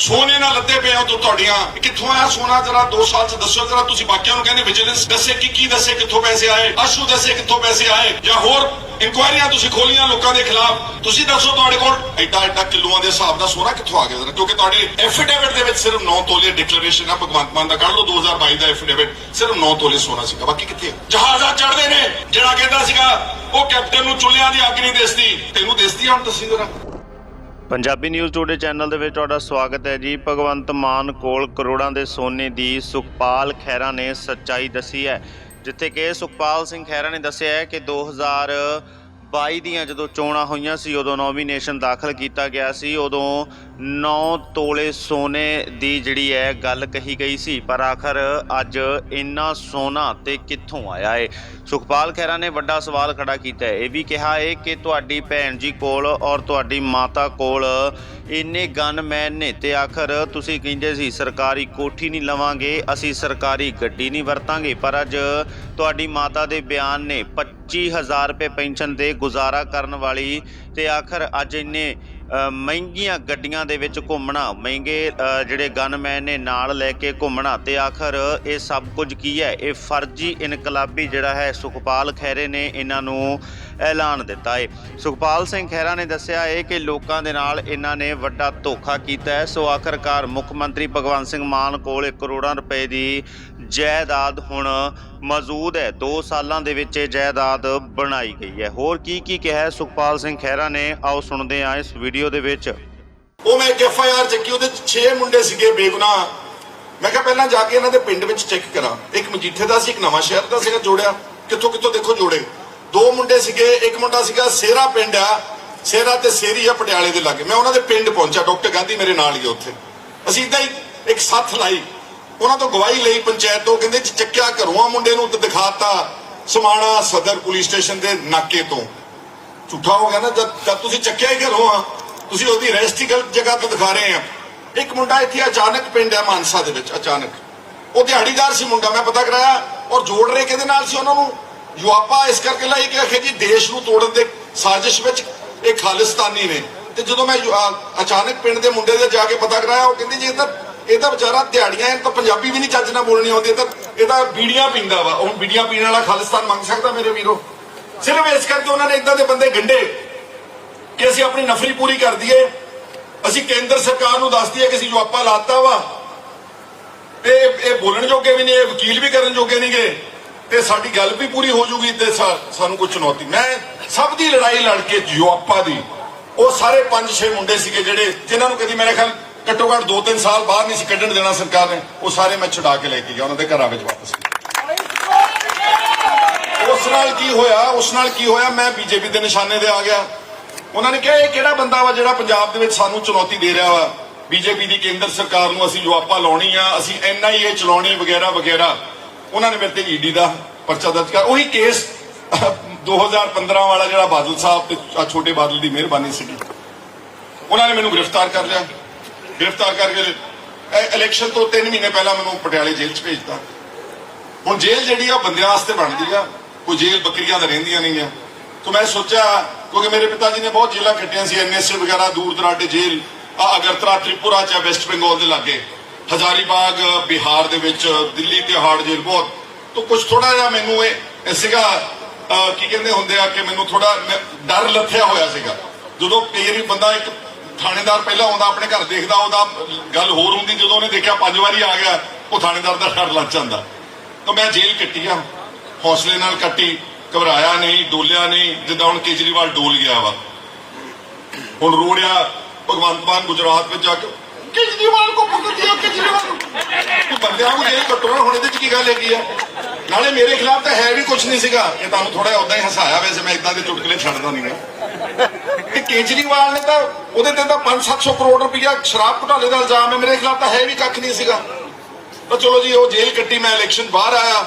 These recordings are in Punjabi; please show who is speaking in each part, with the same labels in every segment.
Speaker 1: ਸੋਨੇ ਨਾਲ ਲੱਦੇ ਪਏ ਹੋ ਤੁਹਾਡੀਆਂ। ਕਿੱਥੋਂ ਆਇਆ ਸੋਨਾ? ਜਰਾ 2 ਸਾਲ ਚ ਦੱਸੋ ਜਰਾ ਤੁਸੀਂ ਬਾਕੀਆਂ ਨੂੰ ਕਹਿੰਦੇ ਵਿਜੀਲੈਂਸ ਦੱਸੇ ਕਿ ਕੀ ਦੱਸੇ, ਕਿੱਥੋਂ ਪੈਸੇ ਆਏ, ਅਸ਼ੂ ਦੱਸੇ ਕਿੱਥੋਂ ਪੈਸੇ ਆਏ, ਜਾਂ ਹੋਰ ਇਨਕੁਆਇਰੀਆਂ ਤੁਸੀਂ ਖੋਲੀਆਂ ਲੋਕਾਂ ਦੇ ਖਿਲਾਫ। ਤੁਸੀਂ ਦੱਸੋ ਤੁਹਾਡੇ ਕੋਲ। ਐਡਾ ਐਡਾ ਕਿਲੋਆਂ ਦੇ ਹਿਸਾਬ ਦਾ ਸੋਨਾ ਕਿੱਥੋਂ ਆ ਗਿਆ ਜਰਾ? ਕਿਉਂਕਿ ਤੁਹਾਡੇ ਐਫੀਡੇਵਿਟ ਦੇ ਵਿੱਚ ਸਿਰਫ 9 ਤੋਲੇ ਡਿਕਲੇਰੇਸ਼ਨ ਆ, ਭਗਵੰਤ ਮਾਨ ਦਾ। ਕੱਢ ਲਓ 2022 ਦਾ ਐਫੀਡੇਵਿਟ ਸਿਰਫ 9 ਤੋਲੇ ਸੋਨਾ ਸੀਗਾ। ਬਾਕੀ ਕਿੱਥੇ ਆ? ਜਹਾਜ਼ਾਂ ਚੜਦੇ ਨੇ। ਜਿਹੜਾ ਕਹਿੰਦਾ ਸੀਗਾ, ਉਹ ਕੈਪਟਨ ਨੂੰ ਚੁੱਲ੍ਹਿਆਂ ਦੀ ਅੱਗ ਨਹੀਂ ਦਿਸਦੀ। ਤੈਨੂੰ ਦਿਸਦੀ ਹੁਣ ਤੁਸੀਂ ਜਰਾ।
Speaker 2: ਪੰਜਾਬੀ ਨਿਊਜ਼ ਟੂਡੇ ਚੈਨਲ ਦੇ ਵਿੱਚ ਤੁਹਾਡਾ ਸਵਾਗਤ ਹੈ ਜੀ। ਭਗਵੰਤ ਮਾਨ ਕੋਲ ਕਰੋੜਾਂ ਦੇ ਸੋਨੇ ਦੀ ਸੁਖਪਾਲ ਖਹਿਰਾ ਨੇ ਸੱਚਾਈ ਦੱਸੀ ਹੈ, ਜਿੱਥੇ ਕਿ ਸੁਖਪਾਲ ਸਿੰਘ ਖਹਿਰਾ ਨੇ ਦੱਸਿਆ ਹੈ ਕਿ 2022 ਦੀਆਂ ਜਦੋਂ ਚੋਣਾਂ ਹੋਈਆਂ ਸੀ, ਉਦੋਂ ਨੋਮੀਨੇਸ਼ਨ ਦਾਖਲ ਕੀਤਾ ਗਿਆ ਸੀ। ਉਦੋਂ 9 ਤੋਲੇ ਸੋਨੇ ਦੀ ਜਿਹੜੀ ਹੈ ਗੱਲ ਕਹੀ ਗਈ ਸੀ, ਪਰ ਆਖਰ ਅੱਜ ਇੰਨਾ ਸੋਨਾ ਤੇ ਕਿੱਥੋਂ ਆਇਆ ਹੈ ਸੁਖਪਾਲ ਖਹਿਰਾ ਨੇ ਵੱਡਾ ਸਵਾਲ ਖੜਾ ਕੀਤਾ ਹੈ। ਇਹ ਵੀ ਕਿਹਾ ਹੈ ਕਿ ਤੁਹਾਡੀ ਭੈਣ ਜੀ ਕੋਲ ਔਰ ਤੁਹਾਡੀ ਮਾਤਾ ਕੋਲ ਇੰਨੇ ਗਨਮੈਨ ਨੇ ਤੇ ਆਖਰ ਤੁਸੀਂ ਕਹਿੰਦੇ ਸੀ, ਸਰਕਾਰੀ ਕੋਠੀ ਨਹੀਂ ਲਵਾਂਗੇ, ਅਸੀਂ ਸਰਕਾਰੀ ਗੱਡੀ ਨਹੀਂ ਵਰਤਾਂਗੇ, ਪਰ ਅੱਜ ਤੁਹਾਡੀ ਮਾਤਾ ਦੇ ਬਿਆਨ ਨੇ 25000 ਰੁਪਏ ਪੈਨਸ਼ਨ ਤੇ ਗੁਜ਼ਾਰਾ ਕਰਨ ਵਾਲੀ ਤੇ ਆਖਰ ਅੱਜ ਇੰਨੇ ਮਹਿੰਗੀਆਂ ਗੱਡੀਆਂ ਦੇ ਵਿੱਚ ਘੁੰਮਣਾ, ਮਹਿੰਗੇ ਜਿਹੜੇ ਗਨਮੈਨ ਨੇ ਨਾਲ ਲੈ ਕੇ ਘੁੰਮਣਾ ਤੇ ਆਖਰ ਇਹ ਸਭ ਕੁਝ ਕੀ ਹੈ? ਇਹ ਫਰਜ਼ੀ ਇਨਕਲਾਬੀ ਜਿਹੜਾ ਹੈ, ਸੁਖਪਾਲ ਖਹਿਰੇ ਨੇ ਇਹਨਾਂ ਨੂੰ ਐਲਾਨ ਦਿੱਤਾ ਹੈ ਸੁਖਪਾਲ ਸਿੰਘ ਖਹਿਰਾ ਨੇ ਦੱਸਿਆ ਹੈ ਕਿ ਲੋਕਾਂ ਦੇ ਨਾਲ ਇਹਨਾਂ ਨੇ ਵੱਡਾ ਧੋਖਾ ਕੀਤਾ ਹੈ। ਸੋ ਆਖਰਕਾਰ ਮੁੱਖ ਮੰਤਰੀ ਭਗਵੰਤ ਸਿੰਘ ਮਾਨ ਕੋਲ ਕਰੋੜਾਂ ਰੁਪਏ ਦੀ ਜਾਇਦਾਦ ਹੁਣ ਮੌਜੂਦ ਹੈ। 2 ਸਾਲਾਂ ਦੇ ਵਿੱਚ ਇਹ ਜਾਇਦਾਦ ਬਣਾਈ ਗਈ ਹੈ। ਹੋਰ ਕੀ ਕੀ ਕਿਹਾ ਸੁਖਪਾਲ ਸਿੰਘ ਖਹਿਰਾ ਨੇ। ਆਓ ਸੁਣਦੇ ਹਾਂ ਇਸ ਵੀਡੀਓ ਦੇ ਵਿੱਚ।
Speaker 1: ਉਹ ਮੈਂ ਇੱਕ ਐਫ ਚੱਕੀ, ਉਹਦੇ 6 ਮੁੰਡੇ ਸੀਗੇ ਬੇਗੁਨਾਹ। ਮੈਂ ਕਿਹਾ ਪਹਿਲਾਂ ਜਾ ਕੇ ਇਹਨਾਂ ਦੇ ਪਿੰਡ ਵਿੱਚ ਚੈੱਕ ਕਰਾਂ। ਇੱਕ ਮਜੀਠੇ ਦਾ ਸੀ, ਇੱਕ ਨਵਾਂ ਸ਼ਹਿਰ ਦਾ ਸੀਗਾ ਜੋੜਿਆ। ਕਿੱਥੋਂ ਕਿੱਥੋਂ ਦੇਖੋ ਜੋੜੇ। ਦੋ ਮੁੰਡੇ ਸੀਗੇ, ਇੱਕ ਮੁੰਡਾ ਸੀਗਾ ਸੇਰਾ ਪਿੰਡ ਆ। ਸੇਰਾ ਤੇ ਸੇਰੀ ਆ ਪਟਿਆਲੇ ਦੇ ਲਾਗੇ। ਮੈਂ ਉਹਨਾਂ ਦੇ ਪਿੰਡ ਪਹੁੰਚਿਆ। ਡਾਕਟਰ ਗਾਂਧੀ ਮੇਰੇ ਨਾਲ ਹੀ ਉੱਥੇ। ਅਸੀਂ ਇਦਾਂ ਹੀ ਇੱਕ ਸੱਥ ਲਾਈ। ਉਹਨਾਂ ਤੋਂ ਗਵਾਹੀ ਲਈ ਪੰਚਾਇਤ ਤੋਂ ਕਹਿੰਦੇ ਚੱਕਿਆ ਘਰੋਂ ਆ ਮੁੰਡੇ ਨੂੰ ਤੇ ਦਿਖਾਤਾ ਸਮਾਣਾ ਸਦਰ ਪੁਲਿਸ ਸਟੇਸ਼ਨ ਦੇ ਨਾਕੇ ਤੋਂ। ਝੂਠਾ ਹੋ ਗਿਆ ਨਾ, ਜਦ ਜਦ ਤੁਸੀਂ ਚੱਕਿਆ ਹੀ ਘਰੋਂ ਆ, ਤੁਸੀਂ ਉਹਦੀ ਰੈਸਟ ਹੀ ਗਲਤ ਜਗ੍ਹਾ ਤੋਂ ਦਿਖਾ ਰਹੇ ਆ। ਇੱਕ ਮੁੰਡਾ ਇੱਥੇ ਅਚਾਨਕ ਪਿੰਡ ਹੈ ਮਾਨਸਾ ਦੇ ਵਿੱਚ, ਅਚਾਨਕ। ਉਹ ਦਿਹਾੜੀਦਾਰ ਸੀ ਮੁੰਡਾ, ਮੈਂ ਪਤਾ ਕਰਾਇਆ, ਔਰ ਜੋੜ ਰਹੇ ਕਿਹਦੇ ਨਾਲ ਸੀ ਉਹਨਾਂ ਨੂੰ? ਯੁਆਪਾ ਇਸ ਕਰਕੇ ਲਾਈ ਕਿ ਆਖੇ ਜੀ, ਦੇਸ਼ ਨੂੰ ਤੋੜਨ ਦੇ ਸਾਜ਼ਿਸ਼ ਵਿੱਚ ਇਹ ਖਾਲਿਸਤਾਨੀ ਨੇ। ਤੇ ਜਦੋਂ ਮੈਂ ਅਚਾਨਕ ਪਿੰਡ ਦੇ ਮੁੰਡੇ ਦੇ ਜਾ ਕੇ ਪਤਾ ਕਰਾਇਆ, ਉਹ ਕਹਿੰਦੇ ਜੀ ਇਹ ਤਾਂ ਇਹ ਤਾਂ ਵਿਚਾਰਾ ਦਿਹਾੜੀਆਂ ਇਹ ਤਾਂ ਪੰਜਾਬੀ ਵੀ ਨਹੀਂ ਚੱਜ ਨਾਲ ਬੋਲਣੀ ਆਉਂਦੀ ਇਹ ਤਾਂ ਇਹ ਤਾਂ ਬੀੜੀਆਂ ਪੀਂਦਾ ਵਾ। ਉਹ ਬੀੜੀਆਂ ਪੀਣ ਵਾਲਾ ਖਾਲਿਸਤਾਨ ਮੰਗ ਸਕਦਾ ਮੇਰੇ ਵੀਰੋ। ਸਿਰਫ ਇਸ ਕਰਕੇ ਉਹਨਾਂ ਨੇ ਇਦਾਂ ਦੇ ਬੰਦੇ ਗੰਢੇ ਕਿ ਅਸੀਂ ਆਪਣੀ ਨਫਰੀ ਪੂਰੀ ਕਰ ਦਈਏ। ਅਸੀਂ ਕੇਂਦਰ ਸਰਕਾਰ ਨੂੰ ਦੱਸ ਦਈਏ ਕਿ ਅਸੀਂ ਜਵਾਪਾ ਲਾਤਾ ਵਾ ਤੇ ਇਹ ਬੋਲਣ ਜੋਗੇ ਵੀ ਨਹੀਂ, ਇਹ ਵਕੀਲ ਵੀ ਕਰਨ ਜੋਗੇ ਨਹੀਂਗੇ ਤੇ ਸਾਡੀ ਗੱਲ ਵੀ ਪੂਰੀ ਹੋ ਜੂਗੀ ਤੇ ਸਾਨੂੰ ਕੋਈ ਚੁਣੌਤੀ। ਮੈਂ ਸਭ ਦੀ ਲੜਾਈ ਲੜ ਕੇ ਜਵਾਪਾ ਦੀ। ਉਹ ਸਾਰੇ 5-6 ਮੁੰਡੇ ਸੀਗੇ ਜਿਹੜੇ ਜਿਨ੍ਹਾਂ ਨੂੰ ਕਦੀ ਮੇਰੇ ਖਿਆਲ ਘੱਟੋ ਘੱਟ 2-3 ਸਾਲ ਬਾਹਰ ਨਹੀਂ ਸੀ ਕੱਢਣ ਦੇਣਾ ਸਰਕਾਰ ਨੇ। ਉਹ ਸਾਰੇ ਮੈਂ ਛੁਡਾ ਕੇ ਲੈ ਕੇ ਗਿਆ, ਉਹਨਾਂ ਦੇ ਘਰਾਂ ਵਿੱਚ ਵਾਪਸ। ਉਸ ਨਾਲ ਕੀ ਹੋਇਆ, ਉਸ ਨਾਲ ਕੀ ਹੋਇਆ, ਮੈਂ ਬੀਜੇਪੀ ਦੇ ਨਿਸ਼ਾਨੇ ਤੇ ਆ ਗਿਆ। ਉਹਨਾਂ ਨੇ ਕਿਹਾ, ਇਹ ਕਿਹੜਾ ਬੰਦਾ ਵਾ ਜਿਹੜਾ ਪੰਜਾਬ ਦੇ ਵਿੱਚ ਸਾਨੂੰ ਚੁਣੌਤੀ ਦੇ ਰਿਹਾ ਵਾ? ਬੀਜੇਪੀ ਦੀ ਕੇਂਦਰ ਸਰਕਾਰ ਨੂੰ ਅਸੀਂ ਜਵਾਪਾ ਲਾਉਣੀ ਆ, ਅਸੀਂ ਐਨਆਈਏ ਚਲਾਉਣੀ, ਵਗੈਰਾ ਵਗੈਰਾ। ਉਹਨਾਂ ਨੇ ਮੇਰੇ ਤੇ ਈਡੀ ਦਾ ਪਰਚਾ ਦਰਜ ਕਰ ਉਹੀ ਕੇਸ 2015 ਵਾਲਾ ਜਿਹੜਾ ਬਾਦਲ ਸਾਹਿਬ ਤੇ ਛੋਟੇ ਬਾਦਲ ਦੀ ਮਿਹਰਬਾਨੀ ਸੀਗੀ। ਉਹਨਾਂ ਨੇ ਮੈਨੂੰ ਗ੍ਰਿਫਤਾਰ ਕਰ ਲਿਆ। ਗ੍ਰਿਫਤਾਰ ਕਰਕੇ ਇਹ ਇਲੈਕਸ਼ਨ ਤੋਂ 3 ਮਹੀਨੇ ਪਹਿਲਾਂ ਮੈਨੂੰ ਪਟਿਆਲੇ ਜੇਲ੍ਹ 'ਚ ਭੇਜਤਾ। ਹੁਣ ਜੇਲ੍ਹ ਜਿਹੜੀ ਆ ਬੰਦਿਆਂ ਵਾਸਤੇ ਬਣਦੀ ਆ। ਕੋਈ ਜੇਲ੍ਹ ਬੱਕਰੀਆਂ ਦਾ ਰਹਿੰਦੀਆਂ ਨਹੀਂ ਆ। ਤਾਂ ਮੈਂ ਸੋਚਿਆ, ਕਿਉਂਕਿ ਮੇਰੇ ਪਿਤਾ ਜੀ ਨੇ ਬਹੁਤ ਜੇਲ੍ਹਾਂ ਕੱਟੀਆਂ ਸੀ ਐਨਐਸਏ ਵਗੈਰਾ, ਦੂਰ ਦਰਾਡੇ ਜੇਲ੍ਹ, ਆ ਅਗਰਤਲਾ, ਤ੍ਰਿਪੁਰਾ ਚ ਵੈਸਟ ਬੰਗਾਲ ਦੇ ਲਾਗੇ। ਹਜ਼ਾਰੀਬਾਗ, ਬਿਹਾਰ ਦੇ ਵਿੱਚ, ਦਿੱਲੀ ਤੇ ਹਾਰਡ ਜੇਲ੍ਹ ਬਹੁਤ। ਤਾਂ ਕੁਝ ਥੋੜਾ ਜਿਹਾ ਮੈਨੂੰ ਇਹ ਸੀਗਾ ਕੀ ਕਹਿੰਦੇ ਹੁੰਦੇ ਆ ਕਿ ਮੈਨੂੰ ਥੋੜਾ ਡਰ ਲੱਥਿਆ ਹੋਇਆ ਸੀਗਾ। ਜਦੋਂ ਕਈ ਬੰਦਾ ਇੱਕ ਥਾਣੇਦਾਰ ਪਹਿਲਾਂ ਆਉਂਦਾ, ਆਪਣੇ ਘਰ ਦੇਖਦਾ, ਉਹਦਾ ਗੱਲ ਹੋਰ ਹੁੰਦੀ, ਜਦੋਂ ਉਹਨੇ ਦੇਖਿਆ ਪੰਜ ਵਾਰੀ ਆ ਗਿਆ, ਉਹ ਥਾਣੇਦਾਰ ਦਾ ਡਰ ਲੱਗ ਜਾਂਦਾ। ਤਾਂ ਮੈਂ ਜੇਲ੍ਹ ਕੱਟੀ ਆ, ਹੌਸਲੇ ਨਾਲ ਕੱਟੀ, ਘਬਰਾਇਆ ਨਹੀਂ, ਡੋਲਿਆ ਨਹੀਂ, ਜਿੱਦਾਂ ਹੁਣ ਕੇਜਰੀਵਾਲ ਡੋਲ ਗਿਆ ਵਾ। ਹੁਣ ਰੋੜਿਆ ਭਗਵੰਤ ਮਾਨ ਗੁਜਰਾਤ ਵਿੱਚ ਜਾ ਕੇ ਕੇਜਰੀਵਾਲ ਕੋ ਪਕੜ ਦਿਓ ਕੇਜਰੀਵਾਲ ਨੂੰ ਬੰਦਿਆਂ ਨੂੰ ਜੇਲ੍ਹ ਕੱਟੋ ਹੁਣ ਇਹਦੇ ਚ ਕੀ ਗੱਲ ਹੈਗੀ ਆ? ਨਾਲੇ ਮੇਰੇ ਖਿਲਾਫ ਤਾਂ ਹੈ ਵੀ ਕੁਝ ਨਹੀਂ ਸੀਗਾ। ਇਹ ਤੁਹਾਨੂੰ ਥੋੜਾ ਉਦਾਂ ਹੀ ਹਸਾਇਆ ਵੈਸੇ ਮੈਂ ਇਦਾਂ ਦੇ ਚੁਟਕਲੇ ਛੱਡਦਾ ਨਹੀਂ ਗਾ ਤੇ ਕੇਜਰੀਵਾਲ ਨੇ ਤਾਂ, ਉਹਦੇ ਤੇ ਤਾਂ 5-700 ਕਰੋੜ ਰੁਪਇਆ ਸ਼ਰਾਬ ਘੁਟਾਲੇ ਦਾ ਇਲਜ਼ਾਮ ਹੈ। ਮੇਰੇ ਖਿਲਾਫ ਤਾਂ ਹੈ ਵੀ ਕੱਖ ਨਹੀਂ ਸੀਗਾ। ਤਾਂ ਚਲੋ ਜੀ, ਉਹ ਜੇਲ੍ਹ ਕੱਟੀ ਮੈਂ ਇਲੈਕਸ਼ਨ ਬਾਹਰ ਆਇਆ।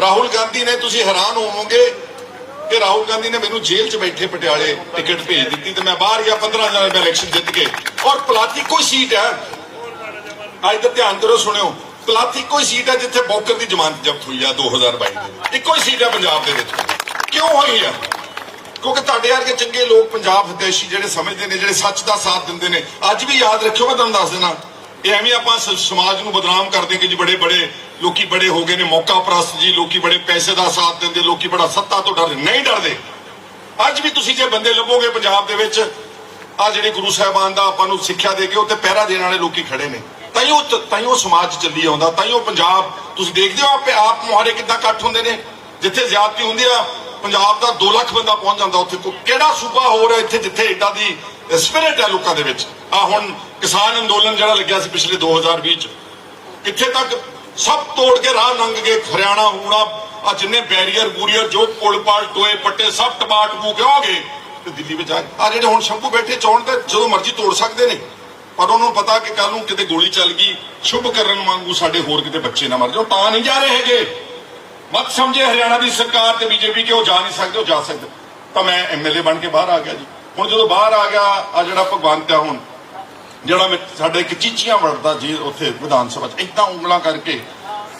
Speaker 1: ਰਾਹੁਲ ਗਾਂਧੀ ਨੇ ਤੁਸੀਂ ਹੈਰਾਨ ਹੋਵੋਗੇ ਕਿ ਰਾਹੁਲ ਗਾਂਧੀ ਨੇ ਮੈਨੂੰ ਜੇਲ੍ਹ 'ਚ ਬੈਠੇ ਪਟਿਆਲੇ ਟਿਕਟ ਭੇਜ ਦਿੱਤੀ ਤੇ ਮੈਂ ਬਾਹਰ ਗਿਆ 15 ਜਣੇ ਇਲੈਕਸ਼ਨ ਜਿੱਤ ਕੇ। ਔਰ ਪਲਾਤੀ ਕੋਈ ਸੀਟ ਹੈ। ਅੱਜ ਤਾਂ ਧਿਆਨ ਕਰੋ, ਸੁਣਿਓ। ਪਲਾਤੀ ਕੋਈ ਸੀਟ ਹੈ ਜਿੱਥੇ ਬੌਕਰ ਦੀ ਜ਼ਮਾਨਤ ਜ਼ਬਤ ਹੋਈ ਆ 2022 ਦੇ ਇੱਕੋ ਹੀ ਸੀਟ ਹੈ ਪੰਜਾਬ ਦੇ ਵਿੱਚ। ਕਿਉਂ ਹੋਈ ਆ? ਕਿਉਂਕਿ ਤੁਹਾਡੇ ਵਰਗੇ ਚੰਗੇ ਲੋਕ ਪੰਜਾਬ ਹਿਤੈਸ਼ੀ ਜਿਹੜੇ ਸਮਝਦੇ ਨੇ, ਜਿਹੜੇ ਸੱਚ ਦਾ ਸਾਥ ਦਿੰਦੇ ਨੇ, ਅੱਜ ਵੀ ਯਾਦ ਰੱਖਿਓ, ਮੈਂ ਤੁਹਾਨੂੰ ਦੱਸ ਦੇਣਾ ਇਹ ਐਵੇਂ ਆਪਾਂ ਸਮਾਜ ਨੂੰ ਬਦਨਾਮ ਕਰਦੇ ਕਿ ਜੀ ਬੜੇ ਬੜੇ ਲੋਕੀ ਬੜੇ ਹੋ ਗਏ ਨੇ, ਮੌਕਾ ਪ੍ਰਸਤ ਜੀ, ਲੋਕੀ ਬੜੇ ਪੈਸੇ ਦਾ ਸਾਥ ਦਿੰਦੇ, ਲੋਕੀ ਬੜਾ ਸੱਤਾ ਤੋਂ ਡਰਦੇ, ਨਹੀਂ ਡਰਦੇ। ਅੱਜ ਵੀ ਤੁਸੀਂ ਜੇ ਬੰਦੇ ਲੱਭੋਗੇ ਪੰਜਾਬ ਦੇ ਵਿੱਚ ਆ ਜਿਹੜੇ ਗੁਰੂ ਸਾਹਿਬਾਨ ਦਾ ਆਪਾਂ ਨੂੰ ਸਿੱਖਿਆ ਦੇ ਕੇ ਉੱਤੇ ਪਹਿਰਾ ਦੇਣ ਵਾਲੇ ਲੋਕੀ ਖੜੇ ਨੇ। ਤਾਈਓ ਤਾਈਓ ਸਮਾਜ ਚੱਲੀ ਆਉਂਦਾ ਤਾਈਓ ਪੰਜਾਬ, ਤੁਸੀਂ ਦੇਖਦੇ ਹੋ ਆਪੇ ਆਪ ਮੁਹਾਰੇ ਕਿੱਦਾਂ ਇਕੱਠ ਹੁੰਦੇ ਨੇ। ਜਿੱਥੇ ਜ਼ਿਆਦਤੀ ਹੁੰਦੀ ਆ, ਪੰਜਾਬ ਦਾ 2 ਲੱਖ ਬੰਦਾ ਪਹੁੰਚ ਜਾਂਦਾ ਉੱਥੇ। ਕਿਹੜਾ ਸੂਬਾ ਹੋਰ ਰਿਹਾ ਇੱਥੇ ਜਿੱਥੇ ਏਡਾ ਦੀ ਸਪਿਰਿਟ ਹੈ ਲੋਕਾਂ ਦੇ ਵਿੱਚ? ਆ ਹੁਣ ਕਿਸਾਨ ਅੰਦੋਲਨ ਜਿਹੜਾ ਲੱਗਿਆ ਸੀ ਪਿਛਲੇ 2020 ਚ, ਕਿੱਥੇ ਤੱਕ ਸਭ ਤੋੜ ਕੇ ਰਾਹ ਲੰਘ ਗਏ, ਹਰਿਆਣਾ, ਹੂਣਾ, ਆ ਜਿੰਨੇ ਬੈਰੀਅਰ, ਬੂਰੀਅਰ, ਜੋ ਪੁਲ ਪਾਲ, ਟੋਏ ਪੱਟੇ, ਸਭ ਟਮਾਟ ਮੂ ਕਿਉਂ ਤੇ ਦਿੱਲੀ ਵਿੱਚ ਆ ਆ ਜਿਹੜੇ ਹੁਣ ਸ਼ੰਭੂ ਬੈਠੇ, ਚੌਣ ਤੇ ਜਦੋਂ ਮਰਜ਼ੀ ਤੋੜ ਸਕਦੇ ਨੇ। ਪਰ ਉਹਨਾਂ ਨੂੰ ਪਤਾ ਕਿ ਕੱਲ ਨੂੰ ਕਿਤੇ ਗੋਲੀ ਚੱਲ ਗਈ, ਸ਼ੁਭ ਕਰਨ ਵਾਂਗੂ ਸਾਡੇ ਹੋਰ ਕਿਤੇ ਬੱਚੇ ਨਾ ਮਰ ਜਾਓ ਤਾਂ ਨਹੀਂ ਜਾ ਰਹੇ ਹੈਗੇ। ਮਤ ਸਮਝੇ ਹਰਿਆਣਾ ਦੀ ਸਰਕਾਰ ਤੇ ਬੀਜੇਪੀ ਕਿ ਉਹ ਜਾ ਨਹੀਂ ਸਕਦੇ, ਉਹ ਜਾ ਸਕਦੇ। ਤਾਂ ਮੈਂ ਐਮਐਲਏ ਬਣ ਕੇ ਬਾਹਰ ਆ ਗਿਆ ਜੀ। ਹੁਣ ਜਦੋਂ ਬਾਹਰ ਆ ਗਿਆ, ਆ ਜਿਹੜਾ ਭਗਵੰਤ ਆ ਹੁਣ ਜਿਹੜਾ ਸਾਡੇ ਇੱਕ ਚੀਚੀਆਂ ਵੜਦਾ ਜੀ ਉੱਥੇ ਵਿਧਾਨ ਸਭਾ 'ਚ। ਇਦਾਂ ਉਂਗਲਾਂ ਕਰਕੇ।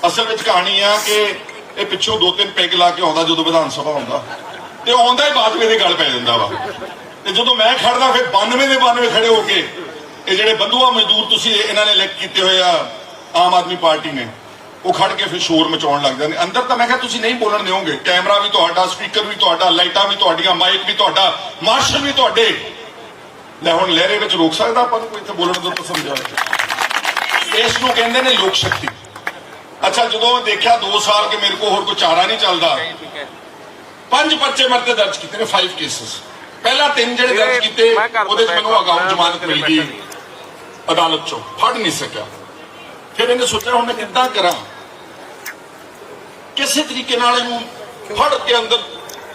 Speaker 1: ਅਸਲ ਵਿੱਚ ਕਹਾਣੀ ਆ ਕਿ ਇਹ ਪਿੱਛੋਂ ਦੋ ਤਿੰਨ ਪੈਗ ਲਾ ਕੇ ਆਉਂਦਾ ਜਦੋਂ ਵਿਧਾਨ ਸਭਾ ਆਉਂਦਾ ਤੇ ਆਉਂਦਾ ਹੀ ਬਾਜਵੇ ਦੇ ਗੱਲ ਪੈ ਜਾਂਦਾ ਵਾ। ਤੇ ਜਦੋਂ ਮੈਂ ਖੜਦਾ, ਫਿਰ 92 ਦੇ 92 ਖੜੇ ਹੋ ਕੇ ਇਹ ਜਿਹੜੇ ਬੰਧੂਆ ਮਜ਼ਦੂਰ ਤੁਸੀਂ ਇਹਨਾਂ ਨੇ ਇਲੈਕਟ ਕੀਤੇ ਹੋਏ ਆ, ਆਮ ਆਦਮੀ ਪਾਰਟੀ ਨੇ, ਉਹ ਖੜ ਕੇ ਫਿਰ ਸ਼ੋਰ ਮਚਾਉਣ ਲੱਗ ਜਾਂਦੇ। ਅੰਦਰ ਤਾਂ ਮੈਂ ਕਿਹਾ, ਤੁਸੀਂ ਨਹੀਂ ਬੋਲਣ ਦਿਓਗੇ। ਕੈਮਰਾ ਵੀ ਤੁਹਾਡਾ, ਸਪੀਕਰ ਵੀ ਤੁਹਾਡਾ, ਲਾਈਟਾਂ ਵੀ ਤੁਹਾਡੀਆਂ, ਮਾਈਕ ਵੀ ਤੁਹਾਡਾ, ਮਾਰਸ਼ਲ ਵੀ ਤੁਹਾਡੇ। ਲੈ ਹੁਣ ਲਹਿਰੇ ਵਿੱਚ ਰੋਕ ਸਕਦਾ ਆਪਾਂ ਨੂੰ ਕੋਈ ਇੱਥੇ ਬੋਲਣ ਤੋਂ ਤਾਂ ਸਮਝਾ ਇਸ ਨੂੰ ਕਹਿੰਦੇ ਨੇ ਲੋਕ ਸ਼ਕਤੀ। ਅੱਛਾ ਜਦੋਂ ਮੈਂ ਦੇਖਿਆ 2 ਸਾਲ ਕਿ ਮੇਰੇ ਕੋਲ ਹੋਰ ਕੋਈ ਚਾਰਾ ਨਹੀਂ ਚੱਲਦਾ। ਪੰਜ ਪਰਚੇ ਮਰਤੇ ਦਰਜ ਕੀਤੇ ਨੇ 5 ਕੇਸਸ ਪਹਿਲਾ ਤਿੰਨ ਜਿਹੜੇ ਦਰਜ ਕੀਤੇ ਉਹਦੇ 'ਚ ਮੈਨੂੰ ਅਗਾਊਂ ਜ਼ਮਾਨਤ ਮਿਲ ਗਈ ਅਦਾਲਤ ਚੋਂ। ਫੜ ਨਹੀਂ ਸਕਿਆ। ਫਿਰ ਇਹਨੇ ਸੋਚਿਆ ਹੁਣ ਮੈਂ ਕਿੱਦਾਂ ਕਰਾਂ? ਕਿਸੇ ਤਰੀਕੇ ਨਾਲ ਇਹਨੂੰ ਫੜ ਕੇ ਅੰਦਰ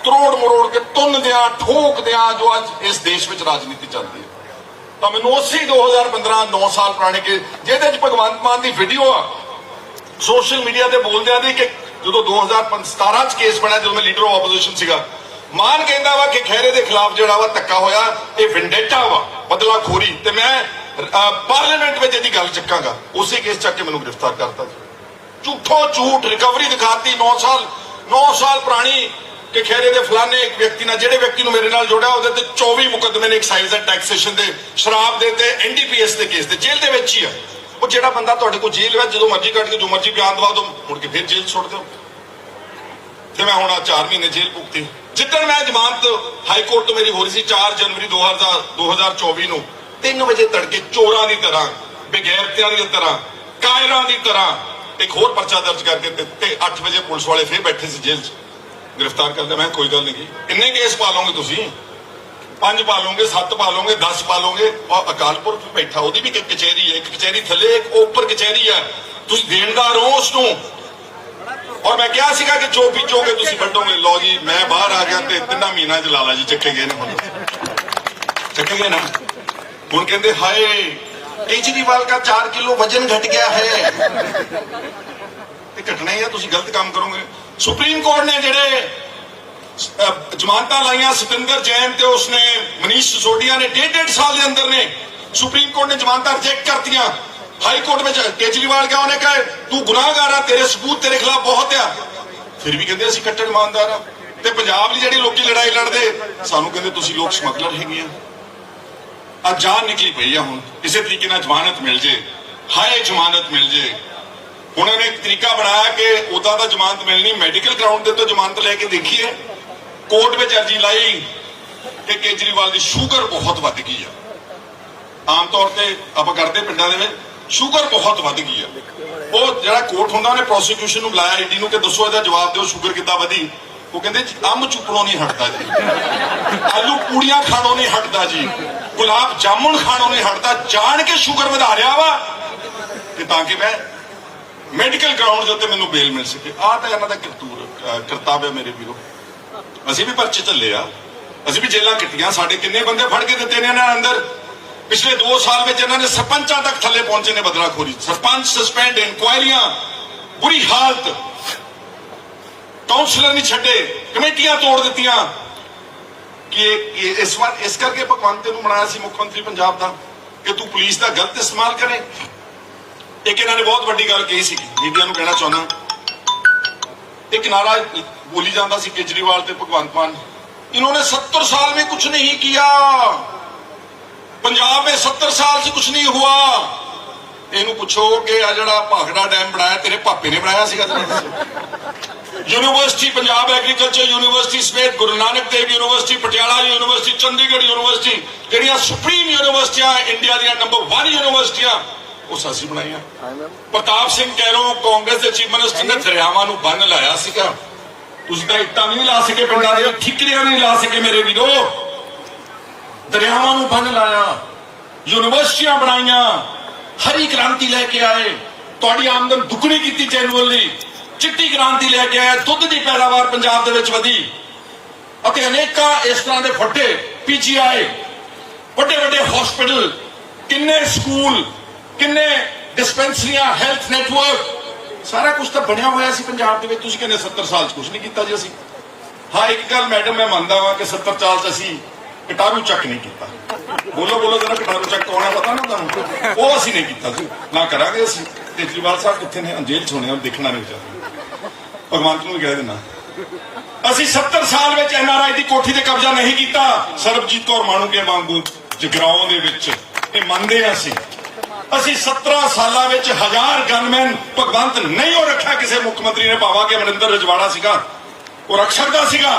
Speaker 1: ਤਰੋੜ ਮਰੋੜ ਕੇ ਤੁੰਨ ਦਿਆਂ, ਠੋਕ ਦਿਆਂ ਜੋ ਅੱਜ ਇਸ ਦੇਸ਼ ਵਿੱਚ ਰਾਜਨੀਤੀ ਚੱਲਦੀ ਹੈ। ਤਾਂ ਮੈਨੂੰ ਉਸੇ 2015 9 ਸਾਲ ਪੁਰਾਣੇ ਕੇ ਜਿਹਦੇ ਚ ਭਗਵੰਤ ਮਾਨ ਦੀ ਵੀਡੀਓ ਆ। ਸੋਸ਼ਲ ਮੀਡੀਆ ਤੇ ਬੋਲਦਿਆਂ ਦੀ ਕਿ ਜਦੋਂ 2017 ਚ ਕੇਸ ਬਣਿਆ, ਜਦੋਂ ਮੈਂ ਲੀਡਰ ਆਫ ਆਪੋਜੀਸ਼ਨ ਸੀਗਾ, ਮਾਨ ਕਹਿੰਦਾ ਵਾ ਕਿ ਖੈਰੇ ਦੇ ਖਿਲਾਫ ਜਿਹੜਾ ਵਾ ਧੱਕਾ ਹੋਇਆ, ਇਹ ਵਿੰਡੇਟਾ ਵਾ, ਬਦਲਾਖੋਰੀ। ਤੇ ਮੈਂ ਪਾਰਲੀਮੈਂਟ ਵਿੱਚ ਇਹਦੀ ਗੱਲ ਚੱਕਾਂਗਾ। ਉਸੇ ਕੇਸ ਚੱਕ ਕੇ ਮੈਨੂੰ ਗ੍ਰਿਫਤਾਰ ਕਰਤਾ ਜੀ। ਝੂਠੋ ਝੂਠ ਰਿਕਵਰੀ ਦਿਖਾਤੀ 9 ਸਾਲ 9 ਸਾਲ ਪੁਰਾਣੀ ਕਿ ਖੈਰੇ ਦੇ ਫਲਾਣੇ ਇੱਕ ਵਿਅਕਤੀ ਨਾਲ, ਜਿਹੜੇ ਵਿਅਕਤੀ ਨੂੰ ਮੇਰੇ ਨਾਲ ਜੋੜਿਆ, ਉਹਦੇ ਤੇ 24 ਮੁਕੱਦਮੇ ਨੇ ਐਕਸਾਈਜ਼ ਐਂਡ ਟੈਕਸੇਸ਼ਨ ਦੇ ਸ਼ਰਾਬ ਦੇ ਤੇ ਐਨਡੀਪੀਐਸ ਦੇ ਕੇਸ ਤੇ ਜੇਲ੍ਹ ਦੇ ਵਿੱਚ ਹੀ ਆ। ਉਹ ਜਿਹੜਾ ਬੰਦਾ ਤੁਹਾਡੇ ਕੋਲ ਜੇਲ੍ਹ ਵਿੱਚ ਜਦੋਂ ਮਰਜ਼ੀ ਕੱਢ ਕੇ, ਜੋ ਮਰਜ਼ੀ ਬਿਆਨ ਦਵਾ ਦੋ ਮੁੜ ਕੇ ਫਿਰ ਜੇਲ੍ਹ ਛੋੜ ਦਿਓ। ਤੇ ਮੈਂ ਹੁਣ ਆ 4 ਮਹੀਨੇ ਜੇਲ੍ਹ ਭੁਗਤੀ। ਜਿੱਦਣ ਮੈਂ ਜ਼ਮਾਨਤ ਹਾਈ ਕੋਰਟ ਤੋਂ ਮੇਰੀ ਹੋ ਰਹੀ ਸੀ 4 ਜਨਵਰੀ 2000 2024 ਨੂੰ 3 ਵਜੇ ਤੜਕੇ ਚੋਰਾਂ ਦੀ ਤਰ੍ਹਾਂ, ਬੇਗੈਰਤੀਆਂ ਦੀ ਤਰ੍ਹਾਂ, ਕਾਇਰਾਂ ਦੀ ਤਰ੍ਹਾਂ, ਇੱਕ ਹੋਰ ਪਰਚਾ ਦਰਜ ਕਰਕੇ ਤੇ- ਤੇ 8 ਵਜੇ ਪੁਲਿਸ ਵਾਲੇ ਫੇਰ ਬੈਠੇ ਸੀ ਜੇਲ੍ਹ 'ਚ। ਗ੍ਰਿਫਤਾਰ ਕਰ ਲਿਆ ਮੈਂ ਕਿਹਾ ਕੋਈ ਗੱਲ ਨਹੀਂ ਇੰਨੇ ਕੇਸ ਪਾ ਲਓਗੇ ਤੁਸੀਂ? ਪੰਜ ਪਾ ਲਓਗੇ, ਸੱਤ ਪਾ ਲਓਗੇ 10 ਪਾ ਲਓਗੇ। ਔਰ ਅਕਾਲਪੁਰ ਵੀ ਬੈਠਾ, ਉਹਦੀ ਵੀ ਕਚਹਿਰੀ ਹੈ, ਇੱਕ ਕਚਹਿਰੀ ਥੱਲੇ, ਇੱਕ ਉੱਪਰ ਕਚਹਿਰੀ ਹੈ। ਤੁਸੀਂ ਦੇਣਦਾਰ ਹੋ ਉਸ ਨੂੰ। ਔਰ ਮੈਂ ਕਿਹਾ ਸੀਗਾ ਕਿ ਜੋ ਪੀਚੋਗੇ ਤੁਸੀਂ ਵੱਡੋਗੇ, ਲਓ ਜੀ, ਮੈਂ ਬਾਹਰ ਆ ਗਿਆ ਤੇ ਤਿੰਨਾਂ ਮਹੀਨਾ ਚ ਲਾਲਾ ਜੀ, ਚੱਕੇ ਗਏ ਨੇ ਹੁਣ। ਚੱਕੇ ਗਏ ਨਾ। ਹੁਣ ਕਹਿੰਦੇ, ਹਾਏ, ਕੇਜਰੀਵਾਲ ਦਾ 4 ਕਿਲੋ ਵਜਨ ਘਟ ਗਿਆ ਹੈ। ਤੇ ਘਟਣਾ ਹੀ ਆ ਤੁਸੀਂ ਗਲਤ ਕੰਮ ਕਰੋਗੇ। ਸੁਪਰੀਮ ਕੋਰਟ ਨੇ ਜਿਹੜੇ ਜ਼ਮਾਨਤਾਂ ਲਾਈਆਂ, ਸਤਿੰਦਰ ਜੈਨ ਤੇ ਉਸਨੇ ਮਨੀਸ਼ ਸਿਸੋਡੀਆ ਨੇ ਡੇਢ ਡੇਢ ਸਾਲ ਦੇ ਅੰਦਰ ਨੇ, ਸੁਪਰੀਮ ਕੋਰਟ ਨੇ ਜ਼ਮਾਨਤਾਂ ਰਿਜੈਕਟ ਕਰਤੀਆਂ। ਹਾਈ ਕੋਰਟ ਵਿੱਚ ਕੇਜਰੀਵਾਲ ਕਿਹਾ, ਉਹਨੇ ਕਹੇ, ਤੂੰ ਗੁਨਾਹਗਾਰ ਆ, ਤੇਰੇ ਸਬੂਤ ਤੇਰੇ ਖਿਲਾਫ ਬਹੁਤ ਆ। ਫਿਰ ਵੀ ਕਹਿੰਦੇ, ਅਸੀਂ ਕੱਟੜ ਇਮਾਨਦਾਰ ਆ। ਤੇ ਪੰਜਾਬ ਲਈ ਜਿਹੜੀ ਲੋਕੀ ਲੜਾਈ ਲੜਦੇ, ਸਾਨੂੰ ਕਹਿੰਦੇ, ਤੁਸੀਂ ਲੋਕ ਸਮਗਲਰ ਹੈਗੇ ਆ। ਆ ਜਾਨ ਨਿਕਲੀ ਪਈ ਆ ਹੁਣ। ਕਿਸੇ ਤਰੀਕੇ ਨਾਲ ਜ਼ਮਾਨਤ ਮਿਲ ਜੇ, ਹਾਏ ਜ਼ਮਾਨਤ ਮਿਲ ਜੇ। ਹੁਣ ਇਹਨੇ ਇੱਕ ਤਰੀਕਾ ਬਣਾਇਆ ਕਿ ਉਦਾਂ ਤਾਂ ਜ਼ਮਾਨਤ ਮਿਲਣੀ ਮੈਡੀਕਲ ਗਰਾਊਂਡ ਦੇ ਤੋਂ ਜ਼ਮਾਨਤ ਲੈ ਕੇ ਦੇਖੀਏ ਕੋਰਟ ਵਿੱਚ ਅਰਜੀ ਲਾਈ ਕਿ ਕੇਜਰੀਵਾਲ ਦੀ ਸ਼ੂਗਰ ਬਹੁਤ ਵੱਧ ਗਈ ਆ। ਆਮ ਤੌਰ ਤੇ ਆਪਾਂ ਕਰਦੇ ਪਿੰਡਾਂ ਦੇ ਵਿੱਚ ਸ਼ੂਗਰ ਬਹੁਤ ਵੱਧ ਗਈ ਆ। ਉਹ ਜਿਹੜਾ ਕੋਰਟ ਹੁੰਦਾ ਉਹਨੇ ਪ੍ਰੋਸੀਕਿਊਸ਼ਨ ਨੂੰ ਬੁਲਾਇਆ ਈਡੀ ਨੂੰ ਕਿ ਦੱਸੋ ਇਹਦਾ ਜਵਾਬ ਦਿਓ ਸ਼ੂਗਰ ਕਿੱਦਾਂ ਵਧੀ। ਉਹ ਕਹਿੰਦੇ ਜੀ, ਅੰਮ ਚੁੱਪਣੋਂ ਨਹੀਂ ਹਟਦਾ ਜੀ। ਆਲੂ ਪੂੜੀਆਂ ਖਾਣੋਂ ਨਹੀਂ ਹਟਦਾ ਜੀ। ਗੁਲਾਬ ਜਾਮੁਨ ਖਾਣੋਂ ਨਹੀਂ ਹਟਦਾ। ਜਾਣ ਕੇ ਸ਼ੂਗਰ ਵਧਾ ਰਿਹਾ ਵਾ। ਕਿ ਤਾਂ ਕਿ ਮੈਂ ਮੈਡੀਕਲ ਗਰਾਊਂਡ ਦੇ ਉੱਤੇ ਮੈਨੂੰ ਬੇਲ ਮਿਲ ਸਕੇ। ਆਹ ਤਾਂ ਇਹਨਾਂ ਦਾ ਕਰਤੂਰ ਕਰਤੱਵ ਹੈ ਮੇਰੇ ਵੀਰੋ। ਅਸੀਂ ਵੀ ਪਰਚੇ ਝੱਲੇ ਆ। ਅਸੀਂ ਵੀ ਜੇਲਾਂ ਕੱਟੀਆਂ। ਸਾਡੇ ਕਿੰਨੇ ਬੰਦੇ ਫੜ ਕੇ ਦਿੱਤੇ ਨੇ ਇਹਨਾਂ ਅੰਦਰ? ਪਿਛਲੇ 2 ਸਾਲ ਵਿੱਚ ਇਹਨਾਂ ਨੇ ਸਰਪੰਚਾਂ ਤੱਕ ਥੱਲੇ ਪਹੁੰਚੇ ਨੇ ਬਦਲਾਖੋਰੀ। ਸਰਪੰਚ ਸਸਪੈਂਡ ਇਨਕੁਆਇਰੀਆਂ ਬੁਰੀ ਹਾਲਤ। ਕਾਉਂਸਲਰ ਨਹੀਂ ਛੱਡੇ। ਕਮੇਟੀਆਂ ਤੋੜ ਦਿੱਤੀਆਂ। ਕਿ ਇਸ ਵਾਰ ਇਸ ਕਰਕੇ ਭਗਵੰਤ ਨੂੰ ਬਣਾਇਆ ਸੀ ਮੁੱਖ ਮੰਤਰੀ ਪੰਜਾਬ ਦਾ। ਕਿ ਤੂੰ ਪੁਲਿਸ ਦਾ ਗਲਤ ਇਸਤੇਮਾਲ ਕਰੇ। ਇੱਕ ਇਹਨਾਂ ਨੇ ਬਹੁਤ ਵੱਡੀ ਗੱਲ ਕਹੀ ਸੀ ਮੀਡੀਆ ਨੂੰ ਕਹਿਣਾ ਚਾਹੁੰਦਾ। ਇੱਕ ਨਾਰਾ ਬੋਲੀ ਜਾਂਦਾ ਸੀ ਕੇਜਰੀਵਾਲ ਤੇ ਭਗਵੰਤ ਮਾਨ। ਇਹਨਾਂ ਨੇ 70 ਸਾਲ ਵਿੱਚ ਕੁਝ ਨਹੀਂ ਕੀਤਾ। ਪੰਜਾਬ ਵਿੱਚ 70 ਸਾਲ 'ਚ ਕੁਝ ਨਹੀਂ ਹੁਆ ਇਹਨੂੰ ਪੁੱਛੋ ਕਿ ਆ ਜਿਹੜਾ ਭਾਖੜਾ ਡੈਮ ਬਣਾਇਆ, ਤੇਰੇ ਪਾਪੇ ਨੇ ਬਣਾਇਆ ਸੀਗਾ ਯੂਨੀਵਰਸਿਟੀ ਪੰਜਾਬ ਐਗਰੀਕਲਚਰ ਯੂਨੀਵਰਸਿਟੀ ਸਮੇਤ Guru Nanak Dev university Patiala university Chandigarh university ਜਿਹੜੀਆਂ ਸੁਪਰੀਮ ਯੂਨੀਵਰਸਿਟੀਆਂ ਇੰਡੀਆ ਦੀਆਂ ਨੰਬਰ 1 ਯੂਨੀਵਰਸਿਟੀਆਂ ਉਹ ਸਾਸੀ ਬਣਾਈਆਂ। ਪ੍ਰਤਾਪ ਸਿੰਘ ਕੈਰੋਂ ਕਾਂਗਰਸ ਦੇ ਚੀਫ ਮਿਨਿਸਟਰ ਨੇ ਦਰਿਆਵਾਂ ਨੂੰ ਬੰਨ ਲਾਇਆ ਸੀਗਾ। ਤੁਸੀਂ ਤਾਂ ਇੱਟਾਂ ਨਹੀਂ ਲਾ ਸਕੇ ਪਿੰਡਾਂ ਦੇ ਠਿਕਰੀਆਂ ਨਹੀਂ ਲਾ ਸਕੇ ਮੇਰੇ ਵੀਰੋ। ਦਰਿਆਵਾਂ ਨੂੰ ਬੰਨ ਲਾਇਆ ਯੂਨੀਵਰਸਿਟੀਆਂ ਬਣਾਈਆਂ ਹਰੀ ਕ੍ਰਾਂਤੀ ਲੈ ਕੇ ਆਏ। ਤੁਹਾਡੀ ਆਮਦਨ ਦੁੱਗਣੀ ਕੀਤੀ ਜੈਨੂਅਲੀ ਚਿੱਟੀ ਕ੍ਰਾਂਤੀ ਲੈ ਕੇ ਆਏ ਦੁੱਧ ਦੀ ਪੈਦਾਵਾਰ ਪੰਜਾਬ ਦੇ ਵਿੱਚ ਵਧੀ। ਅਤੇ ਅਨੇਕਾਂ ਇਸ ਤਰ੍ਹਾਂ ਦੇ ਵੱਡੇ ਪੀਜੀਆਈ ਵੱਡੇ ਵੱਡੇ ਹਸਪੀਟਲ ਕਿੰਨੇ ਸਕੂਲ ਕਿੰਨੇ ਡਿਸਪੈਂਸਰੀਆਂ ਹੈਲਥ ਨੈਟਵਰਕ ਸਾਰਾ ਕੁਝ ਤਾਂ ਬਣਿਆ ਹੋਇਆ ਸੀ ਪੰਜਾਬ ਦੇ ਵਿੱਚ। ਤੁਸੀਂ ਕਹਿੰਦੇ 70 ਸਾਲ ਚ ਕੁਝ ਨਹੀਂ ਕੀਤਾ ਜੀ ਅਸੀਂ। ਹਾਂ, ਇੱਕ ਗੱਲ ਮੈਡਮ ਮੈਂ ਮੰਨਦਾ ਵਾਂ ਕਿ 70 ਸਾਲ ਚ ਅਸੀਂ ਕਟਾਰੂ ਚੱਕ ਨਹੀਂ ਕੀਤਾ। ਬੋਲੋ ਬੋਲੋ, ਜਰਾ ਕਟਾਰੂ ਚੱਕ ਕੌਣ ਹੈ ਪਤਾ ਨਾ ਤੁਹਾਨੂੰ? ਉਹ ਅਸੀਂ ਨਹੀਂ ਕੀਤਾ ਸੀ। ਨਾ ਕਰਾਂਗੇ ਅਸੀਂ। ਕੇਜਰੀਵਾਲ ਸਾਹਿਬ ਕਿੱਥੇ ਨੇ? ਅੰਜੇਲ ਚ ਹੋਣੇ ਉਹ ਦੇਖਣਾ ਨਹੀਂ ਚਾਹੁੰਦੇ ਭਗਵੰਤ ਨੂੰ ਵੀ ਕਹਿ ਦੇਣਾ ਅਸੀਂ 70 ਸਾਲ ਵਿੱਚ ਐਨ ਆਰ ਆਈ ਦੀ ਕੋਠੀ ਤੇ ਕਬਜ਼ਾ ਨਹੀਂ ਕੀਤਾ। ਸਰਬਜੀਤ ਕੌਰ ਮਾਣੂਕੇ ਵਾਂਗੂ ਜਗਰਾਉਂ ਦੇ ਵਿੱਚ। ਇਹ ਮੰਨਦੇ ਹਾਂ ਅਸੀਂ। ਅਸੀਂ 17 ਸਾਲਾਂ ਵਿੱਚ ਹਜ਼ਾਰ ਗਨਮੈਨ ਭਗਵੰਤ ਨਹੀਂ ਉਹ ਰੱਖਿਆ ਕਿਸੇ ਮੁੱਖ ਮੰਤਰੀ ਨੇ, ਭਾਵਾ ਕਿ ਅਮਰਿੰਦਰ ਰਜਵਾੜਾ ਸੀਗਾ, ਉਹ ਰੱਖ ਸਕਦਾ ਸੀਗਾ।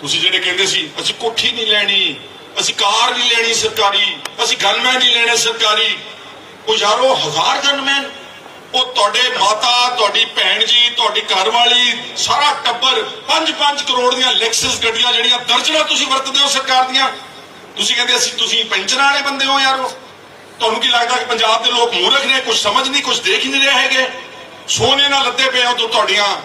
Speaker 1: ਤੁਸੀਂ ਜਿਹੜੇ ਕਹਿੰਦੇ ਸੀ, ਅਸੀਂ ਕੋਠੀ ਨਹੀਂ ਲੈਣੀ, ਅਸੀਂ ਕਾਰ ਨਹੀਂ ਲੈਣੀ ਸਰਕਾਰੀ, ਅਸੀਂ ਗਨਮੈਨ ਨਹੀਂ ਲੈਣੇ ਸਰਕਾਰੀ। ਉਹ ਯਾਰੋ ਹਜ਼ਾਰ ਗਨਮੈਨ ਉਹ ਤੁਹਾਡੇ ਮਾਤਾ, ਤੁਹਾਡੀ ਭੈਣ ਜੀ, ਤੁਹਾਡੀ ਘਰਵਾਲੀ ਸਾਰਾ ਟੱਬਰ 5-5 ਕਰੋੜ ਦੀਆਂ ਲੈਕਸਸ ਗੱਡੀਆਂ ਜਿਹੜੀਆਂ ਦਰਜਨਾਂ ਤੁਸੀਂ ਵਰਤਦੇ ਹੋ ਸਰਕਾਰ ਦੀਆਂ। ਤੁਸੀਂ ਕਹਿੰਦੇ ਅਸੀਂ, ਤੁਸੀਂ ਪੈਂਚਰਾਂ ਵਾਲੇ ਬੰਦੇ ਹੋ ਯਾਰੋ ਤੁਹਾਨੂੰ ਕੀ ਲੱਗਦਾ ਕਿ ਪੰਜਾਬ ਦੇ ਲੋਕ ਮੂਰਖ ਨੇ? ਕੁਝ ਸਮਝ ਨਹੀਂ ਕੁਝ ਦੇਖ ਹੀ ਨਹੀਂ ਰਹੇ ਹੈਗੇ। ਸੋਨੇ ਨਾਲ ਲੱਦੇ ਪਏ ਹੋ ਤੋਂ ਤੁਹਾਡੀਆਂ।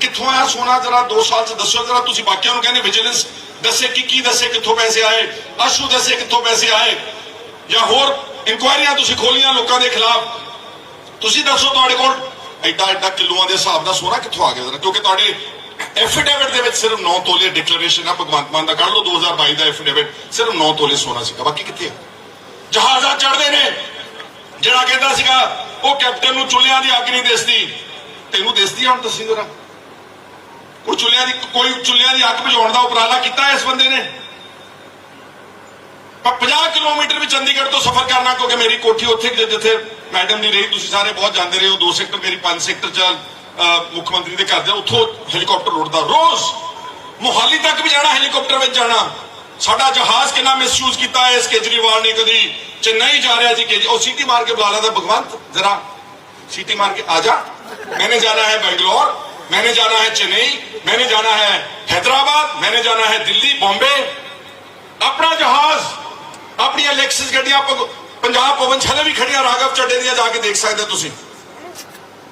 Speaker 1: ਕਿੱਥੋਂ ਆਇਆ ਸੋਨਾ? ਜਰਾ 2 ਸਾਲ ਚ ਦੱਸੋ, ਜਰਾ ਤੁਸੀਂ ਬਾਕੀਆਂ ਨੂੰ ਕਹਿੰਦੇ ਵਿਜੀਲੈਂਸ ਦੱਸੇ ਕਿ ਕੀ ਦੱਸੇ, ਕਿੱਥੋਂ ਪੈਸੇ ਆਏ? ਅਸ਼ੂ ਦੱਸੇ ਕਿੱਥੋਂ ਪੈਸੇ ਆਏ? ਜਾਂ ਹੋਰ ਇਨਕੁਆਇਰੀਆਂ ਤੁਸੀਂ ਖੋਲੀਆਂ ਲੋਕਾਂ ਦੇ ਖਿਲਾਫ? ਤੁਸੀਂ ਦੱਸੋ ਤੁਹਾਡੇ ਕੋਲ। ਐਡਾ ਐਡਾ ਕਿਲੋਆਂ ਦੇ ਹਿਸਾਬ ਦਾ ਸੋਨਾ ਕਿੱਥੋਂ ਆ ਗਿਆ ਜਰਾ? ਕਿਉਂਕਿ ਤੁਹਾਡੇ ਐਫੀਡੇਵਿਟ ਦੇ ਵਿੱਚ ਸਿਰਫ 9 ਤੋਲੇ ਡਿਕਲੇਰੇਸ਼ਨ ਆ। ਭਗਵੰਤ ਮਾਨ ਦਾ ਕੱਢ ਲਓ 2022 ਦਾ ਐਫੀਡੇਵਿਟ ਸਿਰਫ 9 ਤੋਲੇ ਸੋਨਾ ਸੀਗਾ। ਬਾਕੀ ਕਿੱਥੇ ਆ? ਜਹਾਜ਼ਾਂ ਚੜਦੇ ਨੇ। ਜਿਹੜਾ ਕਹਿੰਦਾ ਸੀਗਾ ਉਹ ਕੈਪਟਨ ਨੂੰ ਚੁੱਲ੍ਹਿਆਂ ਦੀ ਅੱਗ ਨਹੀਂ ਦਿਸਦੀ। ਤੈਨੂੰ ਦਿਸਦੀ ਹੁਣ ਤੁਸੀਂ ਜਰਾ। ਕੋਈ ਚੁੱਲ੍ਹਿਆਂ ਦੀ ਕੋਈ ਚੁੱਲ੍ਹਿਆਂ ਦੀ ਅੱਗ ਬੁਝਾਉਣ ਦਾ ਉਪਰਾਲਾ ਕੀਤਾ ਇਸ ਬੰਦੇ ਨੇ। 50 ਕਿਲੋਮੀਟਰ ਵੀ ਚੰਡੀਗੜ੍ਹ ਤੋਂ ਸਫ਼ਰ ਕਰਨਾ ਕਿਉਂਕਿ ਮੇਰੀ ਕੋਠੀ ਉੱਥੇ ਜਿੱਥੇ ਮੈਡਮ ਦੀ ਰਹੀ ਤੁਸੀਂ ਸਾਰੇ ਬਹੁਤ ਜਾਂਦੇ ਰਹੇ ਹੋ ਦੋ ਸੈਕਟਰ ਮੇਰੀ ਪੰਜ ਸੈਕਟਰ ਚ ਅਹ, ਮੁੱਖ ਮੰਤਰੀ ਦੇ ਘਰ ਦੇ ਉੱਥੋਂ ਹੈਲੀਕਾਪਟਰ ਉੱਡਦਾ। ਰੋਜ਼ ਮੋਹਾਲੀ ਤੱਕ ਵੀ ਜਾਣਾ ਹੈਲੀਕਾਪਟਰ ਵਿੱਚ ਜਾਣਾ। ਸਾਡਾ ਜਹਾਜ਼ ਕਿੰਨਾ ਮਿਸਯੂਜ਼ ਕੀਤਾ ਹੈ ਇਸ ਕੇਜਰੀਵਾਲ ਨੇ ਕਦੀ ਚੇਨਈ ਜਾ ਰਿਹਾ ਜੀ ਕਿ ਉਹ ਸੀਟੀ ਮਾਰ ਕੇ ਬੁਲਾ ਲੈਂਦਾ ਭਗਵੰਤ ਜਰਾ सीटी मार के आजा मैंने जाना है बेंगलोर मैंने जाना है चेन्नई मैंने जाना है हैदराबाद मैंने जाना है दिल्ली बॉम्बे अपना जहाज ਆਪਣੀਆਂ ਲੈਕਸਸ ਗੱਡੀਆਂ ਭਗ- ਪੰਜਾਬ ਭਵਨ ਛਲੇ ਵੀ ਖੜੀਆਂ ਰਾਘਵ ਚੱਡੇ ਦੀਆਂ ਜਾ ਕੇ ਦੇਖ ਸਕਦੇ ਹੋ ਤੁਸੀਂ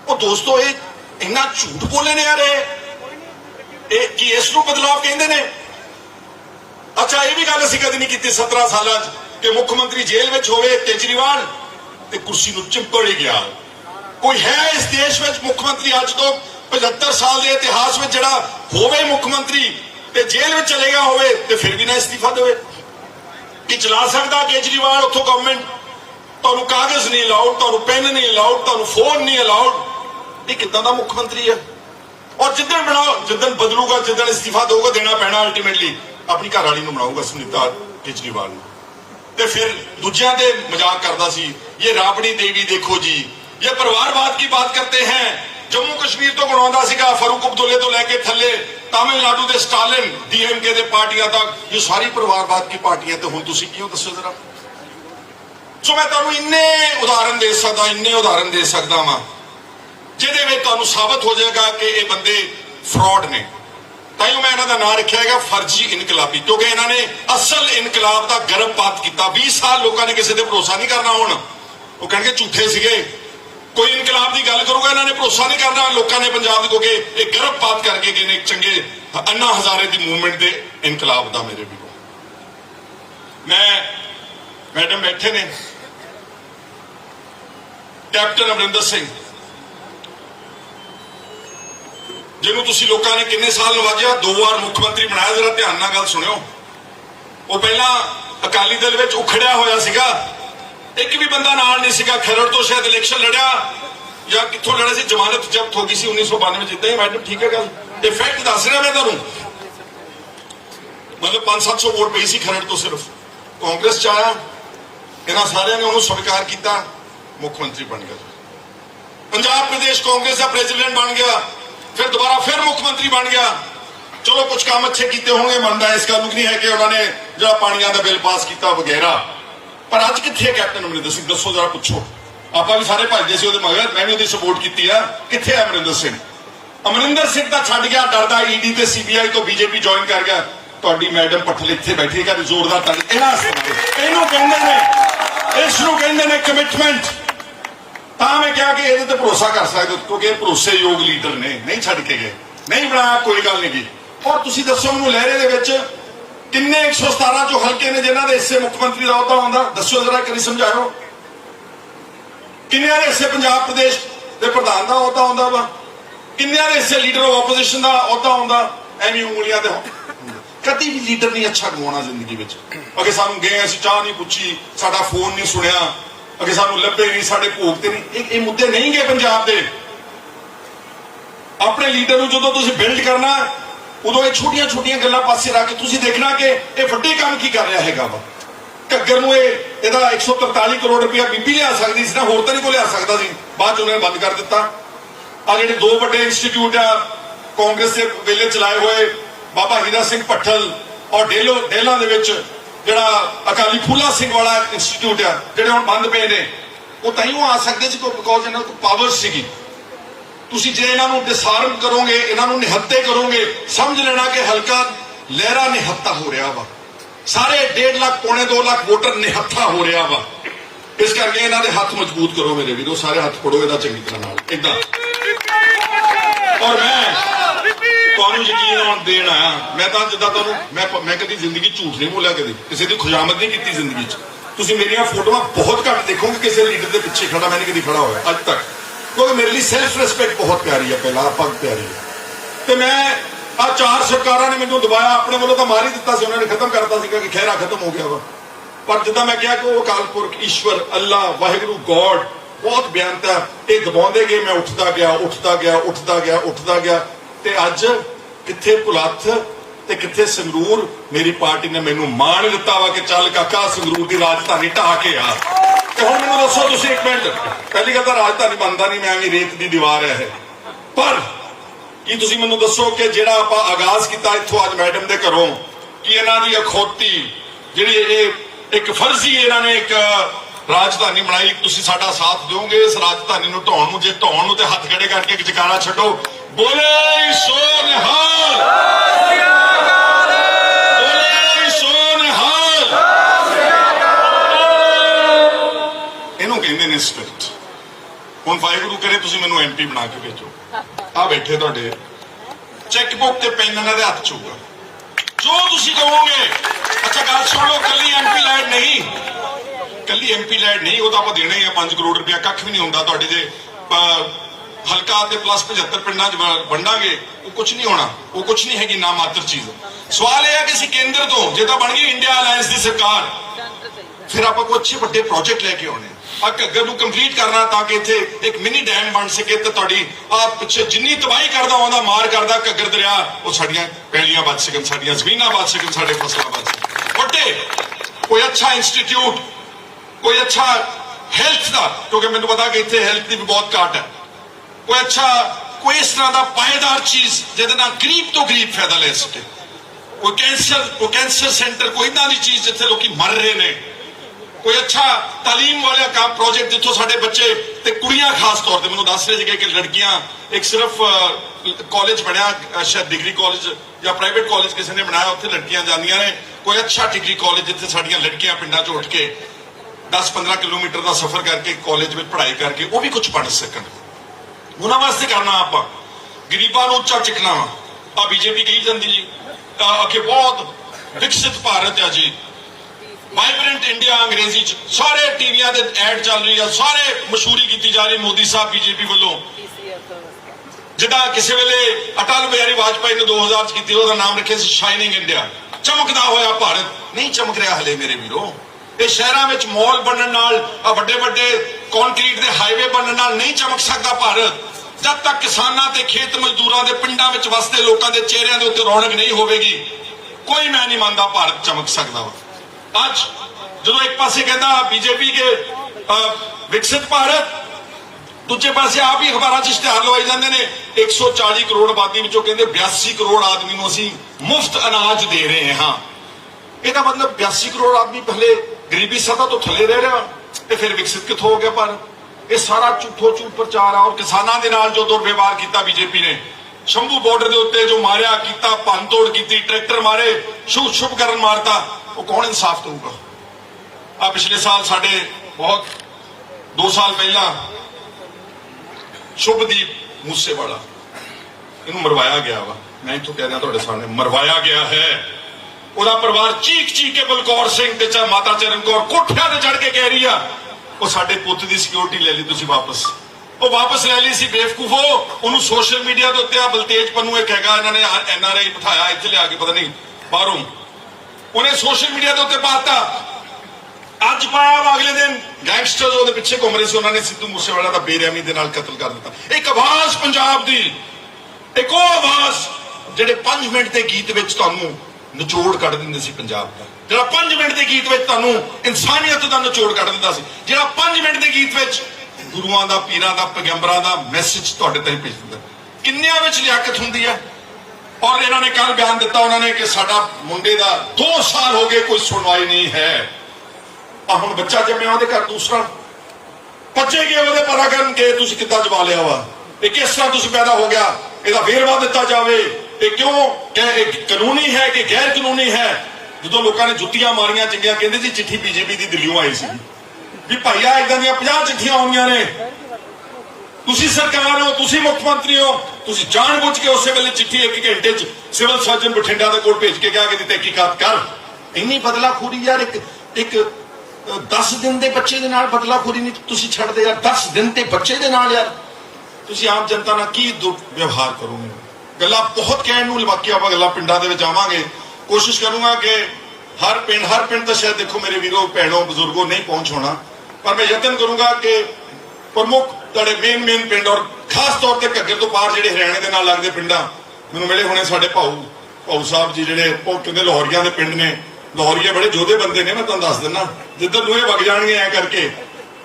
Speaker 1: ਉਹ ਦੋਸਤੋ ਇਹ ਇੰਨਾ ਝੂਠ ਬੋਲੇ ਨੇ ਯਾਰ ਇਹ ਇਹ ਕੀ ਇਸ ਨੂੰ ਬਦਲਾਵ ਕਹਿੰਦੇ ਨੇ ਅੱਛਾ, ਇਹ ਵੀ ਗੱਲ ਅਸੀਂ ਕਦੇ ਨਹੀਂ ਕੀਤੀ 17 ਸਾਲਾਂ 'ਚ ਕਿ ਮੁੱਖ ਮੰਤਰੀ ਜੇਲ੍ਹ ਵਿੱਚ ਹੋਵੇ ਕੇਜਰੀਵਾਲ ਤੇ ਕੁਰਸੀ ਨੂੰ ਚਿੰਪੜ ਹੀ ਗਿਆ। ਕੋਈ ਹੈ ਇਸ ਦੇਸ਼ ਵਿੱਚ ਮੁੱਖ ਮੰਤਰੀ ਅੱਜ ਤੋਂ 75 ਸਾਲ ਦੇ ਇਤਿਹਾਸ ਵਿੱਚ ਜਿਹੜਾ ਹੋਵੇ ਮੁੱਖ ਮੰਤਰੀ ਤੇ ਜੇਲ੍ਹ ਵਿੱਚ ਚਲੇ ਗਿਆ ਹੋਵੇ ਤੇ ਫਿਰ ਵੀ ਨਾ ਅਸਤੀਫਾ ਦੇਵੇ? ਕਿ ਚਲਾ ਸਕਦਾ ਕੇਜਰੀਵਾਲ ਉੱਥੋਂ ਗਵਰਨਮੈਂਟ ਤੁਹਾਨੂੰ ਕਾਗਜ਼ ਨਹੀਂ ਅਲਾਉਡ ਤੁਹਾਨੂੰ ਪੈਨ ਨਹੀਂ ਅਲਾਉਡ ਤੁਹਾਨੂੰ ਫੋਨ ਨਹੀਂ ਅਲਾਉਡ ਇਹ ਕਿੱਦਾਂ ਦਾ ਮੁੱਖ ਮੰਤਰੀ ਹੈ? ਔਰ ਜਿੱਦਣ ਬਣਾਓ, ਜਿੱਦਣ ਬਦਲੂਗਾ, ਜਿੱਦਣ ਅਸਤੀਫਾ ਦੇਊਗਾ, ਦੇਣਾ ਪੈਣਾ ਅਲਟੀਮੇਟਲੀ ਆਪਣੀ ਘਰ ਵਾਲੀ ਨੂੰ ਬਣਾਊਗਾ ਸੁਨੀਤਾ ਕੇਜਰੀਵਾਲ ਨੂੰ। ਤੇ ਫਿਰ ਦੂਜਿਆਂ ਦੇ ਮਜ਼ਾਕ ਕਰਦਾ ਸੀ, ਇਹ ਰਾਬੜੀ ਦੇਵੀ ਦੇਖੋ ਜੀ, ਇਹ ਪਰਿਵਾਰਵਾਦ ਕੀ ਬਾਤ ਕਰਤੇ ਹੈ? ਜੰਮੂ ਕਸ਼ਮੀਰ ਤੋਂ ਬਣਾਉਂਦਾ ਸੀਗਾ, ਫਾਰੂਕ ਅਬਦੁੱਲੇ ਤੋਂ ਲੈ ਕੇ ਥੱਲੇ ਤਾਮਿਲਨਾਡੂ ਦੇ ਸਟਾਲਿਨ, ਡੀਐਮਕੇ ਦੇ ਪਾਰਟੀਆਂ ਤੱਕ। ਇਹ ਸਾਰੀ ਪਰਿਵਾਰਵਾਦ ਕੀ ਪਾਰਟੀਆਂ ਤੇ ਹੁਣ ਤੁਸੀਂ ਕਿਉਂ ਦੱਸੋ ਜਰਾ? ਸੋ ਮੈਂ ਤੁਹਾਨੂੰ ਇੰਨੇ ਉਦਾਹਰਨ ਦੇ ਸਕਦਾ, ਇੰਨੇ ਉਦਾਹਰਨ ਦੇ ਸਕਦਾ ਵਾਂ, ਜਿਹਦੇ ਵਿੱਚ ਤੁਹਾਨੂੰ ਸਾਬਤ ਹੋ ਜਾਏਗਾ ਕਿ ਇਹ ਬੰਦੇ ਫਰਾਡ ਨੇ। ਤਾਂ ਹੀ ਮੈਂ ਇਹਨਾਂ ਦਾ ਨਾਮ ਰੱਖਿਆ ਹੈਗਾ, ਫਰਜ਼ੀ ਇਨਕਲਾਬੀ, ਕਿਉਂਕਿ ਇਹਨਾਂ ਨੇ ਅਸਲ ਇਨਕਲਾਬ ਦਾ ਗਰਭਪਾਤ ਕੀਤਾ। 20 ਸਾਲ ਲੋਕਾਂ ਨੇ ਕਿਸੇ ਤੇ ਭਰੋਸਾ ਨਹੀਂ ਕਰਨਾ ਹੁਣ। ਉਹ ਕਹਿਣਗੇ ਝੂਠੇ ਸੀਗੇ। ਕੋਈ ਇਨਕਲਾਬ ਦੀ ਗੱਲ ਕਰੂਗਾ, ਇਹਨਾਂ ਨੇ ਭਰੋਸਾ ਨਹੀਂ ਕਰਨਾ। ਲੋਕਾਂ ਨੇ ਪੰਜਾਬ ਦੇ ਕਿਉਂਕਿ ਇਹ ਗਰਭਪਾਤ ਕਰਕੇ ਗਏ ਨੇ, ਚੰਗੇ ਅੰਨਾ ਹਜ਼ਾਰੇ ਦੀ ਮੂਵਮੈਂਟ ਦੇ ਇਨਕਲਾਬ ਦਾ ਮੇਰੇ ਵੀਰੋ। ਮੈਂ ਮੈਡਮ ਬੈਠੇ ਨੇ। ਕੈਪਟਨ ਅਮਰਿੰਦਰ ਸਿੰਘ। ਜਿਹਨੂੰ ਤੁਸੀਂ ਲੋਕਾਂ ਨੇ ਕਿੰਨੇ ਸਾਲ ਨਵਾਜਿਆ ਦੋ ਵਾਰ ਮੁੱਖ ਮੰਤਰੀ ਬਣਾਇਆ, ਜਰਾ ਧਿਆਨ ਨਾਲ ਗੱਲ ਸੁਣਿਓ। ਉਹ ਪਹਿਲਾਂ ਅਕਾਲੀ ਦਲ ਵਿੱਚ ਉਖੜਿਆ ਹੋਇਆ ਸੀਗਾ। ਇੱਕ ਵੀ ਬੰਦਾ ਨਾਲ ਨਹੀਂ ਸੀਗਾ। ਖਰੜ ਤੋਂ ਸ਼ਾਇਦ ਇਲੈਕਸ਼ਨ ਲੜਿਆ ਜਾਂ ਕਿੱਥੋਂ ਲੜਿਆ ਸੀ? ਜ਼ਮਾਨਤ ਜ਼ਬਤ ਹੋ ਗਈ ਸੀ 1992 ਵਿੱਚ। ਇਦਾਂ ਹੀ ਮੈਡਮ, ਠੀਕ ਹੈ ਗੱਲ। ਇਹ ਫੈਕਟ ਦੱਸ ਰਿਹਾ ਮੈਂ ਤੁਹਾਨੂੰ। ਮਤਲਬ 5-700 ਵੋਟ ਪਈ ਸੀ ਖਰੜ ਤੋਂ ਸਿਰਫ। ਕਾਂਗਰਸ ਚ ਆਇਆ। ਇਹਨਾਂ ਸਾਰਿਆਂ ਨੇ ਉਹਨੂੰ ਸਵੀਕਾਰ ਕੀਤਾ। ਮੁੱਖ ਮੰਤਰੀ ਬਣ ਗਿਆ। ਪੰਜਾਬ ਪ੍ਰਦੇਸ਼ ਕਾਂਗਰਸ ਦਾ ਪ੍ਰੈਜ਼ੀਡੈਂਟ ਬਣ ਗਿਆ। ਫਿਰ ਦੁਬਾਰਾ ਫਿਰ ਮੁੱਖ ਮੰਤਰੀ ਬਣ ਗਿਆ। ਚਲੋ ਕੁਝ ਕੰਮ ਅੱਛੇ ਕੀਤੇ ਹੋਣਗੇ, ਮੰਨਦਾ ਇਸ ਗੱਲ ਨੂੰ ਨਹੀਂ ਹੈ ਕਿ ਉਹਨਾਂ ਨੇ ਜਿਹੜਾ ਪਾਣੀਆਂ ਦਾ ਬਿੱਲ ਪਾਸ ਕੀਤਾ ਵਗੈਰਾ ਪਰ ਅੱਜ ਕਿੱਥੇ ਹੈ, ਕੈਪਟਨ ਅਮਰਿੰਦਰ ਸਿੰਘ? ਦੱਸੋ ਜਰਾ ਪੁੱਛੋ। ਆਪਾਂ ਵੀ ਸਾਰੇ ਭੱਜਦੇ ਸੀ ਉਹਦੇ ਮਗਰ, ਮੈਂ ਵੀ ਉਹਦੀ ਸਪੋਰਟ ਕੀਤੀ ਆ। ਕਿੱਥੇ ਹੈ ਅਮਰਿੰਦਰ ਸਿੰਘ? ਅਮਰਿੰਦਰ ਸਿੰਘ ਤਾਂ ਛੱਡ ਗਿਆ, ਡਰਦਾ ਈਡੀ ਤੇ ਸੀਬੀਆਈ ਤੋਂ ਬੀਜੇਪੀ ਜੁਆਇਨ ਕਰ ਗਿਆ। ਤੁਹਾਡੀ ਮੈਡਮ ਪਟਲ ਇੱਥੇ ਬੈਠੀ ਹੈ ਕਿ ਜ਼ੋਰਦਾਰ ਤਾਲੀ ਇਹਨਾਂ ਇਹਨੂੰ ਕਹਿੰਦੇ ਨੇ, ਇਸ ਨੂੰ ਕਹਿੰਦੇ ਨੇ ਕਮਿਟਮੈਂਟ ਤਾਂ ਮੈਂ ਕਿਹਾ ਕਿ ਇਹਦੇ ਤੇ ਭਰੋਸਾ ਕਰ ਸਕਦੇ ਹੋ, ਕਿਉਂਕਿ ਇਹ ਭਰੋਸੇਯੋਗ ਲੀਡਰ ਨੇ, ਨਹੀਂ ਛੱਡ ਕੇ ਗਏ। ਨਹੀਂ ਬਣਾਇਆ, ਕੋਈ ਗੱਲ ਨਹੀਂ ਗੀ ਔਰ ਤੁਸੀਂ ਦੱਸੋ ਮੈਨੂੰ ਲਹਿਰੇ ਦੇ ਵਿੱਚ ਕਿੰਨੇ 117 ਚੋਂ ਹਲਕੇ ਨੇ ਜਿਨ੍ਹਾਂ ਦੇ ਹਿੱਸੇ ਮੁੱਖ ਮੰਤਰੀ ਦਾ ਅਹੁਦਾ ਹੁੰਦਾ? ਦੱਸੋ ਜਰਾ ਕਰੀ ਸਮਝਾਓ ਕਿੰਨਿਆਂ ਦੇ ਹਿੱਸੇ ਪੰਜਾਬ ਪ੍ਰਦੇਸ਼ ਦੇ ਪ੍ਰਧਾਨ ਦਾ ਅਹੁਦਾ ਹੁੰਦਾ ਵਾ? ਕਿੰਨਿਆਂ ਦੇ ਹਿੱਸੇ ਲੀਡਰ ਆਫ ਆਪੋਜੀਸ਼ਨ ਦਾ ਅਹੁਦਾ ਹੁੰਦਾ? ਐਵੇਂ ਉਂਗਲੀਆਂ ਦੇ ਕਦੀ ਵੀ ਲੀਡਰ ਨਹੀਂ ਅੱਛਾ ਗਵਾਉਣਾ ਜ਼ਿੰਦਗੀ ਵਿੱਚ। ਅਗੇ ਸਾਨੂੰ ਗਏ, ਅਸੀਂ ਚਾਹ ਨਹੀਂ ਪੁੱਛੀ, ਸਾਡਾ ਫੋਨ ਨਹੀਂ ਸੁਣਿਆ। ਅਗੇ ਸਾਨੂੰ ਲੱਭੇ ਨਹੀਂ, ਸਾਡੇ ਭੋਗ ਤੇ ਨਹੀਂ। ਇਹ ਇਹ ਮੁੱਦੇ ਨਹੀਂ ਗਏ ਪੰਜਾਬ ਦੇ। ਆਪਣੇ ਲੀਡਰ ਨੂੰ ਜਦੋਂ ਤੁਸੀਂ ਬਿਲਡ ਕਰਨਾ, ਉਦੋਂ ਇਹ ਛੋਟੀਆਂ ਛੋਟੀਆਂ ਗੱਲਾਂ ਪਾਸੇ ਰੱਖ ਕੇ ਤੁਸੀਂ ਦੇਖਣਾ ਕਿ ਇਹ ਵੱਡੇ ਕੰਮ ਕੀ ਕਰ ਰਿਹਾ ਹੈਗਾ ਵਾ। ਘੱਗਰ ਨੂੰ ਇਹ ਇਹਦਾ 143 ਕਰੋੜ ਰੁਪਇਆ ਬੀਬੀ ਲਿਆ ਸਕਦੀ ਸੀ ਨਾ, ਹੋਰ ਤਾਂ ਨਹੀਂ ਕੋ ਲਿਆ ਸਕਦਾ ਸੀ। ਬਾਅਦ ਚ ਉਹਨੇ ਬੰਦ ਕਰ ਦਿੱਤਾ। ਆ ਜਿਹੜੇ ਦੋ ਵੱਡੇ ਇੰਸਟੀਚਿਊਟ ਆ, ਕਾਂਗਰਸ ਦੇ ਵੇਲੇ ਚਲਾਏ ਹੋਏ ਬਾਬਾ ਹੀਰਾ ਸਿੰਘ ਭੱਠਲ ਔਰ ਡੇਲੋ ਡੇਲਾਂ ਦੇ ਵਿੱਚ ਜਿਹੜਾ ਅਕਾਲੀ ਫੂਲਾ ਸਿੰਘ ਵਾਲਾ ਇੰਸਟੀਚਿਊਟ ਆ, ਜਿਹੜੇ ਹੁਣ ਬੰਦ ਪਏ ਨੇ, ਉਹ ਤਾਂ ਆ ਸਕਦੇ ਸੀ ਬਿਕੋਜ਼ ਇਹਨਾਂ ਕੋਲ ਪਾਵਰ ਸੀਗੀ। ਤੁਸੀਂ ਜੇ ਇਹਨਾਂ ਨੂੰ ਡਿਸਆਰਮ ਕਰੋਗੇ, ਇਹਨਾਂ ਨੂੰ ਨਿਹੱਤੇ ਕਰੋਗੇ, ਸਮਝ ਲੈਣਾ ਕਿ ਹਲਕਾ ਲਹਿਰਾ ਨਿਹੱਤਾ ਹੋ ਰਿਹਾ ਵਾ। ਸਾਰੇ 1.5 ਲੱਖ, ਪੌਣੇ 2 ਲੱਖ ਵੋਟਰ ਨਿਹੱਥਾ ਹੋ ਰਿਹਾ ਵਾ। ਇਸ ਕਰਕੇ ਇਹਨਾਂ ਦੇ ਹੱਥ ਮਜ਼ਬੂਤ ਕਰੋ ਮੇਰੇ ਵੀਰੋ, ਸਾਰੇ ਹੱਥ ਫੜੋ ਇਹਦਾ ਚੰਗੀ ਤਰ੍ਹਾਂ ਨਾਲ। ਇਦਾਂ ਔਰ ਮੈਂ ਤੁਹਾਨੂੰ ਯਕੀਨ ਆਉਣ ਦੇਣ ਆਇਆ। ਮੈਂ ਤਾਂ ਜਿੱਦਾਂ ਤੁਹਾਨੂੰ ਮੈਂ ਮੈਂ ਕਦੀ ਜ਼ਿੰਦਗੀ ਝੂਠ ਨਹੀਂ ਬੋਲਿਆ ਕਦੀ। ਕਿਸੇ ਦੀ ਖੁਸ਼ਾਮਦ ਨਹੀਂ ਕੀਤੀ ਜ਼ਿੰਦਗੀ 'ਚ। ਤੁਸੀਂ ਮੇਰੀਆਂ ਫੋਟੋਆਂ ਬਹੁਤ ਘੱਟ ਦੇਖੋਗੇ ਕਿਸੇ ਲੀਡਰ ਦੇ ਪਿੱਛੇ ਖੜਾ ਮੈਂ ਨਹੀਂ ਕਦੀ ਖੜਾ ਹੋਇਆ ਅੱਜ ਤੱਕ। ਕਿਉਂਕਿ ਮੇਰੇ ਲਈ ਸੈਲਫ ਰਿਸਪੈਕਟ ਬਹੁਤ ਪਿਆਰੀ ਹੈ ਪਹਿਲਾਂ ਪੱਗ ਪਿਆਰੀ ਹੈ ਤੇ ਮੈਂ ਆ ਚਾਰ ਸਰਕਾਰਾਂ ਨੇ ਮੈਨੂੰ ਦਬਾਇਆ, ਆਪਣੇ ਵੱਲੋਂ ਤਾਂ ਮਾਰ ਹੀ ਦਿੱਤਾ ਸੀ, ਉਹਨਾਂ ਨੇ ਖਤਮ ਕਰਤਾ ਸੀਗਾ ਕਿ ਖਹਿਰਾ ਖਤਮ ਹੋ ਗਿਆ ਵਾ। ਪਰ ਜਿੱਦਾਂ ਮੈਂ ਕਿਹਾ ਕਿ ਉਹ ਅਕਾਲ ਪੁਰਖ, ਈਸ਼ਵਰ ਅੱਲਾ ਵਾਹਿਗੁਰੂ, ਗੋਡ, ਬਹੁਤ ਬਿਆਨਤਾ ਇਹ ਦਬਾਉਂਦੇ ਗਏ, ਮੈਂ ਉੱਠਦਾ ਗਿਆ ਉੱਠਦਾ ਗਿਆ ਉੱਠਦਾ ਗਿਆ ਉੱਠਦਾ ਗਿਆ। ਤੇ ਅੱਜ ਕਿੱਥੇ ਭੁਲੱਥ ਤੇ ਕਿੱਥੇ ਸੰਗਰੂਰ, ਮੇਰੀ ਪਾਰਟੀ ਨੇ ਮੈਨੂੰ ਮਾਣ ਦਿੱਤਾ ਵਾ ਕਿ ਚੱਲ ਕਾਕਾ, ਸੰਗਰੂਰ ਦੀ ਰਾਜਧਾਨੀ ਢਾਹ ਕੇ ਆ। ਤੇ ਹੁਣ ਮੈਨੂੰ ਦੱਸੋ ਤੁਸੀਂ ਇੱਕ ਮਿੰਟ, ਪਹਿਲੀ ਗੱਲ ਤਾਂ ਰਾਜਧਾਨੀ ਬਣਦਾ ਨਹੀਂ, ਮੈਂ ਐਵੇਂ ਰੇਤ ਦੀ ਦੀਵਾਰ ਹੈ ਪਰ ਕੀ ਤੁਸੀਂ ਮੈਨੂੰ ਦੱਸੋ ਕਿ ਜਿਹੜਾ ਆਪਾਂ ਆਗਾਜ਼ ਕੀਤਾ ਇੱਥੋਂ ਅੱਜ ਮੈਡਮ ਦੇ ਘਰੋਂ, ਕਿ ਇਹਨਾਂ ਦੀ ਅਖੌਤੀ, ਜਿਹੜੀ ਇਹ ਇੱਕ ਫਰਜ਼ੀ ਇਹਨਾਂ ਨੇ ਇੱਕ ਰਾਜਧਾਨੀ ਬਣਾਈ, ਤੁਸੀਂ ਸਾਡਾ ਸਾਥ ਦਿਓਗੇ, ਇਸ ਰਾਜਧਾਨੀ ਨੂੰ ਢਾਉਣ ਨੂੰ, ਜੇ ਢਾਉਣ ਨੂੰ ਤੇ ਹੱਥ ਖੜੇ ਕਰਕੇ ਇੱਕ ਜਕਾਰਾ ਛੱਡੋ ਬੋਲੇ ਸੋ ਨਿਹਾਲ ਬੋਲੇ ਸੋ ਨਿਹਾਲ ਇਹਨੂੰ ਕਹਿੰਦੇ ਨੇ ਸਪਿਰਟ ਹੁਣ ਵਾਹਿਗੁਰੂ ਕਰੇ ਤੁਸੀਂ ਮੈਨੂੰ ਐਮਪੀ ਬਣਾ ਕੇ ਭੇਜੋ। ਆ ਬੈਠੇ ਤੁਹਾਡੇ। ਚੈੱਕ ਬੁੱਕ ਤੇ ਪੈਨ ਇਹਨਾਂ ਦੇ ਹੱਥ ਚ ਹੋਊਗਾ। ਜੋ ਤੁਸੀਂ ਕਹੋਗੇ। ਅੱਛਾ, ਗੱਲ ਸੁਣ ਲਓ, ਕੱਲੀ ਐਮਪੀ ਲੈਡ ਨਹੀਂ। ਕੱਲੀ ਐਮਪੀ ਲੈਡ ਨਹੀਂ, ਉਹ ਤਾਂ ਆਪਾਂ ਦੇਣਾ ਹੀ ਆ 5 ਕਰੋੜ ਰੁਪਇਆ। ਕੱਖ ਵੀ ਨਹੀਂ ਹੁੰਦਾ ਤੁਹਾਡੇ ਜੇ ਹਲਕਾ ਤੇ ਪਲੱਸ 75 ਪਿੰਡਾਂ 'ਚ ਵੰਡਾਂਗੇ, ਉਹ ਕੁਝ ਨਹੀਂ ਹੋਣਾ, ਉਹ ਕੁਝ ਨਹੀਂ ਹੈਗੀ ਨਾ ਮਾਤਰ ਚੀਜ਼। ਸਵਾਲ ਇਹ ਹੈ ਕਿ ਅਸੀਂ ਕੇਂਦਰ ਤੋਂ, ਜੇ ਤਾਂ ਬਣ ਗਈ ਇੰਡੀਆ ਅਲਾਈਅੰਸ ਦੀ ਸਰਕਾਰ, ਫਿਰ ਆਪਾਂ ਕੋਈ ਅੱਛੇ ਵੱਡੇ ਪ੍ਰੋਜੈਕਟ ਲੈ ਕੇ ਆਉਣੇ। ਆ ਘੱਗਰ ਨੂੰ ਕੰਪਲੀਟ ਕਰਨਾ ਤਾਂ ਕਿ ਇੱਥੇ ਇੱਕ ਮਿਨੀ ਡੈਮ ਬਣ ਸਕੇ ਤੇ ਤੁਹਾਡੀ ਆ ਪਿੱਛੇ ਜਿੰਨੀ ਤਬਾਹੀ ਕਰਦਾ ਆਉਂਦਾ ਮਾਰ ਕਰਦਾ ਘੱਗਰ ਦਰਿਆ, ਉਹ ਸਾਡੀਆਂ ਪੈਲੀਆਂ ਬਚ ਸਕਣ, ਸਾਡੀਆਂ ਜ਼ਮੀਨਾਂ ਬਚ ਸਕਣ, ਸਾਡੇ ਫਸਲਾਂ ਬਚ ਸਕਣ। ਵੱਡੇ, ਕੋਈ ਅੱਛਾ ਇੰਸਟੀਚਿਊਟ ਕੋਈ ਅੱਛਾ ਹੈਲਥ ਦਾ, ਕਿਉਂਕਿ ਮੈਨੂੰ ਪਤਾ ਕਿ ਇੱਥੇ ਹੈਲਥ ਦੀ ਵੀ ਬਹੁਤ ਘਾਟ ਹੈ। ਕੋਈ ਅੱਛਾ, ਕੋਈ ਇਸ ਤਰ੍ਹਾਂ ਦਾ ਪਾਏਦਾਰ ਚੀਜ਼ ਜਿਹਦੇ ਨਾਲ ਗਰੀਬ ਤੋਂ ਗਰੀਬ ਫਾਇਦਾ ਲੈ ਸਕੇ। ਕੋਈ ਕੈਂਸਰ ਕੋਈ ਕੈਂਸਰ ਸੈਂਟਰ, ਕੋਈ ਇਦਾਂ ਦੀ ਚੀਜ਼ ਜਿੱਥੇ ਲੋਕੀ ਮਰ ਰਹੇ ਨੇ। ਕੋਈ ਅੱਛਾ ਤਾਲੀਮ ਵਾਲਾ ਕੰਮ ਪ੍ਰੋਜੈਕਟ ਜਿੱਥੋਂ ਸਾਡੇ ਬੱਚੇ ਤੇ ਕੁੜੀਆਂ ਖਾਸ ਤੌਰ ਤੇ ਮੈਨੂੰ ਦੱਸ ਰਹੇ ਸੀਗੇ ਕਿ ਲੜਕੀਆਂ, ਇੱਕ ਸਿਰਫ ਕਾਲਜ ਬਣਿਆ ਸ਼ਾਇਦ ਡਿਗਰੀ ਕਾਲਜ ਜਾਂ ਪ੍ਰਾਈਵੇਟ ਕਾਲਜ ਕਿਸੇ ਨੇ ਬਣਾਇਆ, ਉੱਥੇ ਲੜਕੀਆਂ ਜਾਂਦੀਆਂ ਨੇ। ਕੋਈ ਅੱਛਾ ਡਿਗਰੀ ਕਾਲਜ ਜਿੱਥੇ ਸਾਡੀਆਂ ਲੜਕੀਆਂ ਪਿੰਡਾਂ 'ਚ ਉੱਠ ਕੇ 10-15 ਕਿਲੋਮੀਟਰ ਦਾ ਸਫ਼ਰ ਕਰਕੇ ਕਾਲਜ ਵਿੱਚ ਪੜ੍ਹਾਈ ਕਰਕੇ ਉਹ ਵੀ ਕੁਝ ਪੜ੍ਹ ਸਕਣ। ਉਹਨਾਂ ਵਾਸਤੇ ਕਰਨਾ ਆਪਾਂ। ਗਰੀਬਾਂ ਨੂੰ ਉੱਚਾ ਚੱਕਣਾ ਆ ਬੀਜੇਪੀ ਕਹੀ ਜਾਂਦੀ ਜੀ। ਕਿ ਬਹੁਤ ਵਿਕਸਿਤ ਭਾਰਤ ਹੈ ਜੀ। ਵਾਈਬ੍ਰੈਂਟ ਇੰਡੀਆ ਅੰਗਰੇਜ਼ੀ ਚ ਸਾਰੇ ਟੀਵੀਆਂ ਦੇ ਐਡ ਚੱਲ ਰਹੀ ਆ। ਸਾਰੇ ਮਸ਼ਹੂਰੀ ਕੀਤੀ ਜਾ ਰਹੀ ਮੋਦੀ ਸਾਹਿਬ ਬੀਜੇਪੀ ਵੱਲੋਂ। ਜਿੱਦਾਂ ਕਿਸੇ ਵੇਲੇ ਅਟਲ ਬਿਹਾਰੀ ਵਾਜਪਾਈ ਨੇ 2000 ਚ ਕੀਤੀ, ਉਹਦਾ ਨਾਮ ਰੱਖਿਆ ਸੀ ਸ਼ਾਈਨਿੰਗ ਇੰਡੀਆ ਚਮਕਦਾ ਹੋਇਆ ਭਾਰਤ। ਨਹੀਂ ਚਮਕ ਰਿਹਾ ਹਲੇ ਮੇਰੇ ਵੀਰੋ। ਇਹ ਸ਼ਹਿਰਾਂ ਵਿੱਚ ਮਾਲ ਬਣਨ ਨਾਲ ਆ ਵੱਡੇ ਵੱਡੇ ਕੰਕਰੀਟ ਦੇ ਹਾਈਵੇ ਬਣਨ ਨਾਲ ਨਹੀਂ ਚਮਕ ਸਕਦਾ ਭਾਰਤ ਜਦ ਤੱਕ ਕਿਸਾਨਾਂ ਤੇ ਖੇਤ ਮਜ਼ਦੂਰਾਂ ਦੇ ਪਿੰਡਾਂ ਵਿੱਚ ਵਸਦੇ ਲੋਕਾਂ ਦੇ ਚਿਹਰਿਆਂ ਦੇ ਉੱਤੇ ਰੌਣਕ ਨਹੀਂ ਹੋਵੇਗੀ, ਕੋਈ ਮੈਂ ਨਹੀਂ ਮੰਨਦਾ ਭਾਰਤ ਚਮਕ ਸਕਦਾ ਅੱਜ ਜਦੋਂ ਇੱਕ ਪਾਸੇ ਕਹਿੰਦਾ ਬੀਜੇਪੀ ਕੇ ਵਿਕਸਿਤ ਭਾਰਤ, ਦੂਜੇ ਪਾਸੇ ਆਪ ਹੀ ਅਖਬਾਰਾਂ 'ਚ ਇਸ਼ਤਿਹਾਰ ਲਵਾਈ ਜਾਂਦੇ ਨੇ 140 ਕਰੋੜ ਆਬਾਦੀ ਵਿੱਚੋਂ ਕਹਿੰਦੇ 82 ਕਰੋੜ ਆਦਮੀ ਨੂੰ ਅਸੀਂ ਮੁਫਤ ਅਨਾਜ ਦੇ ਰਹੇ ਹਾਂ। ਇਹਦਾ ਮਤਲਬ 82 ਕਰੋੜ ਆਦਮੀ ਪਹਿਲੇ ਗਰੀਬੀ ਸਤਾ ਤੋਂ ਥੱਲੇ ਰਹਿ ਰਿਹਾ ਤੇ ਫਿਰ ਵਿਕਸਿਤ ਕਿੱਥੋਂ ਹੋ ਗਿਆ ਭਾਰਤ। ਇਹ ਸਾਰਾ ਝੂਠੋ ਝੂਠ ਪ੍ਰਚਾਰ ਆ ਔਰ ਕਿਸਾਨਾਂ ਦੇ ਨਾਲ ਜੋ ਦੁਰਵਿਵਹਾਰ ਕੀਤਾ ਬੀਜੇਪੀ ਨੇ, ਸ਼ੰਭੂ ਬਾਰਡਰ ਦੇ ਉੱਤੇ ਜੋ ਮਾਰਿਆ, ਕੀਤਾ ਭੰਨਤੋੜ ਕੀਤੀ, ਟਰੈਕਟਰ ਮਾਰੇ, ਸ਼ੁਭ ਸ਼ੁਭ ਕਰਨ ਮਾਰਤਾ, ਉਹ ਕੌਣ ਇਨਸਾਫ ਦਊਗਾ? ਆ ਪਿਛਲੇ ਸਾਲ ਸਾਡੇ ਬਹੁਤ 2 ਸਾਲ ਪਹਿਲਾਂ ਸ਼ੁਭਦੀਪ ਮੂਸੇਵਾਲਾ, ਇਹਨੂੰ ਮਰਵਾਇਆ ਗਿਆ ਵਾ। ਮੈਂ ਇੱਥੋਂ ਕਹਿ ਰਿਹਾ ਤੁਹਾਡੇ ਸਾਹਮਣੇ, ਮਰਵਾਇਆ ਗਿਆ ਹੈ। ਉਹਦਾ ਪਰਿਵਾਰ ਚੀਕ ਚੀਕ ਕੇ ਬਲਕੌਰ ਸਿੰਘ ਤੇ ਚਾ ਮਾਤਾ ਚਰਨ ਕੌਰ ਕੋਠਿਆਂ ਤੇ ਚੜ ਕੇ ਕਹਿ ਰਹੀ ਆ, ਉਹ ਸਾਡੇ ਪੁੱਤ ਦੀ ਸਿਕਿਉਰਿਟੀ ਲੈ ਲਈ ਤੁਸੀਂ ਵਾਪਸ। ਉਹ ਵਾਪਸ ਲੈ ਲਈ ਸੀ ਬੇਵਕੂਫੋ, ਉਹਨੂੰ ਸੋਸ਼ਲ ਮੀਡੀਆ ਦੇ ਉੱਤੇ ਆ, ਬਲਤੇਜ ਪੰਨੂ ਇੱਕ ਹੈਗਾ ਇਹਨਾਂ ਨੇ ਐਨਆਰਆਈ ਬਿਠਾਇਆ, ਇੱਥੇ ਲਿਆ ਕੇ ਪਤਾ ਨਹੀਂ, ਬਾਹਰੋਂ। ਉਹਨੇ ਸੋਸ਼ਲ ਮੀਡੀਆ ਦੇ ਉੱਤੇ ਪਾਤਾ। ਅੱਜ ਪਾਇਆ ਵਾ ਅਗਲੇ ਦਿਨ ਗੈਂਗਸਟਰਸ ਉਹਦੇ ਪਿੱਛੇ ਘੁੰਮ ਰਹੇ ਸੀ, ਉਹਨਾਂ ਨੇ ਸਿੱਧੂ ਮੂਸੇਵਾਲਾ ਦਾ ਬੇਰਹਿਮੀ ਦੇ ਨਾਲ ਕਤਲ ਕਰ ਦਿੱਤਾ। ਇੱਕ ਆਵਾਜ਼ ਪੰਜਾਬ ਦੀ, ਇੱਕ ਉਹ ਆਵਾਜ਼ ਜਿਹੜੇ 5 ਮਿੰਟ ਦੇ ਗੀਤ ਵਿੱਚ ਤੁਹਾਨੂੰ ਨਿਚੋੜ ਕੱਢ ਦਿੰਦੇ ਸੀ ਪੰਜਾਬ ਦਾ ਜਿਹੜਾ 5 ਮਿੰਟ ਦੇ ਗੀਤ ਵਿੱਚ ਤੁਹਾਨੂੰ ਇਨਸਾਨੀਅਤ ਦਾ ਨਿਚੋੜ ਕੱਢ ਦਿੰਦਾ ਸੀ, ਜਿਹੜਾ 5 ਮਿੰਟ ਦੇ ਗੀਤ ਵਿੱਚ ਗੁਰੂਆਂ ਦਾ, ਪੀਰਾਂ ਦਾ, ਪੈਗੰਬਰਾਂ ਦਾ ਮੈਸੇਜ ਤੁਹਾਡੇ ਤਾਈਂ ਭੇਜ ਦਿੰਦਾ। ਕਿੰਨਿਆਂ ਵਿੱਚ ਲਿਆਕਤ ਹੁੰਦੀ ਹੈ? ਔਰ ਇਹਨਾਂ ਨੇ ਕੱਲ ਬਿਆਨ ਦਿੱਤਾ ਉਹਨਾਂ ਨੇ ਕਿ ਸਾਡਾ ਮੁੰਡੇ ਦਾ 2 ਸਾਲ ਹੋ ਗਏ ਕੋਈ ਸੁਣਵਾਈ ਨਹੀਂ ਹੈ। ਆ ਹੁਣ ਬੱਚਾ ਜੰਮਿਆ ਉਹਦੇ ਘਰ ਦੂਸਰਾ। ਬੱਚੇ ਗਏ ਉਹਦੇ ਪਤਾ ਕਰਨ ਕਿ ਤੁਸੀਂ ਕਿੱਦਾਂ ਜਵਾ ਲਿਆ ਵਾ? ਇਹ ਕਿਸ ਤਰ੍ਹਾਂ ਤੁਸੀਂ ਪੈਦਾ ਹੋ ਗਿਆ, ਇਹਦਾ ਵੇਰਵਾ ਦਿੱਤਾ ਜਾਵੇ। ਇਹ ਕਿਉਂ? ਕਿ ਕਾਨੂੰਨੀ ਹੈ ਕਿ ਗੈਰ ਕਾਨੂੰਨੀ ਹੈ? ਜਦੋਂ ਲੋਕਾਂ ਨੇ ਜੁੱਤੀਆਂ ਮਾਰੀਆਂ ਚੰਗੀਆਂ ਕਹਿੰਦੇ ਜੀ ਚਿੱਠੀ ਬੀਜੇਪੀ ਦੀ ਦਿੱਲੀੋਂ ਆਈ ਸੀ ਵੀ ਭਾਈਆ ਇਦਾਂ ਦੀਆਂ 50 ਚਿੱਠੀਆਂ ਆਉਣੀਆਂ ਨੇ। ਤੁਸੀਂ ਸਰਕਾਰ ਹੋ, ਤੁਸੀਂ ਮੁੱਖ ਮੰਤਰੀ ਹੋ, ਤੁਸੀਂ ਜਾਣ ਜਾਣਬੁੱਝ ਕੇ ਉਸੇ ਵੇਲੇ ਚਿੱਠੀ ਇੱਕ ਘੰਟੇ 'ਚ ਸਿਵਲ ਸਰਜਨ ਬਠਿੰਡਾ ਦੇ ਕੋਲ ਭੇਜ ਕੇ ਕਿਹਾ ਕਿ ਤਹਿਕੀਕਾਤ ਕਰ। ਇੰਨੀ ਬਦਲਾਖੋਰੀ ਯਾਰ, ਇੱਕ ਇੱਕ 10 ਦਿਨ ਦੇ ਬੱਚੇ ਦੇ ਨਾਲ ਬਦਲਾਖੋਰੀ ਨਹੀਂ ਤੁਸੀਂ ਛੱਡਦੇ ਯਾਰ 10 ਦਿਨ ਤੇ ਬੱਚੇ ਦੇ ਨਾਲ ਯਾਰ। ਤੁਸੀਂ ਆਮ ਜਨਤਾ ਨਾਲ ਕੀ ਦੁਰਵਿਵਹਾਰ ਕਰੋਗੇ? ਗੱਲਾਂ ਬਹੁਤ ਕਹਿਣ ਨੂੰ ਬਾਕੀ ਆਪਾਂ ਗੱਲਾਂ ਪਿੰਡਾਂ ਦੇ ਵਿੱਚ ਆਵਾਂਗੇ। ਕੋਸ਼ਿਸ਼ ਕਰੂੰਗਾ ਕਿ ਹਰ ਪਿੰਡ ਹਰ ਪਿੰਡ ਤਾਂ ਸ਼ਾਇਦ ਦੇਖੋ ਮੇਰੇ ਵੀਰੋ, ਭੈਣੋ, ਬਜ਼ੁਰਗੋ ਨਹੀਂ ਪਹੁੰਚ ਹੋਣਾ। ਪਰ ਮੈਂ ਯਤਨ ਕਰੂੰਗਾ ਕਿ ਪ੍ਰਮੁੱਖ ਜਿਹੜੇ ਮੇਨ ਮੇਨ ਪਿੰਡ ਔਰ ਖਾਸ ਤੌਰ ਤੇ ਘੱਗਰ ਤੋਂ ਪਾਰ ਜਿਹੜੇ ਹਰਿਆਣੇ ਦੇ ਨਾਲ ਲੱਗਦੇ ਪਿੰਡਾਂ, ਮੈਨੂੰ ਮਿਲੇ ਹੋਣੇ ਸਾਡੇ ਭਾਊ ਭਾਊ ਸਾਹਿਬ ਜੀ ਜਿਹੜੇ ਉਹ ਕਹਿੰਦੇ ਲਾਹੌਰੀਆਂ ਦੇ ਪਿੰਡ ਨੇ। ਲਾਹੌਰੀਏ ਬੜੇ ਜੋਧੇ ਬੰਦੇ ਨੇ, ਮੈਂ ਤੁਹਾਨੂੰ ਦੱਸ ਦਿੰਦਾ। ਜਿੱਧਰ ਨੂੰ ਇਹ ਵਗ ਜਾਣਗੇ ਐ ਕਰਕੇ,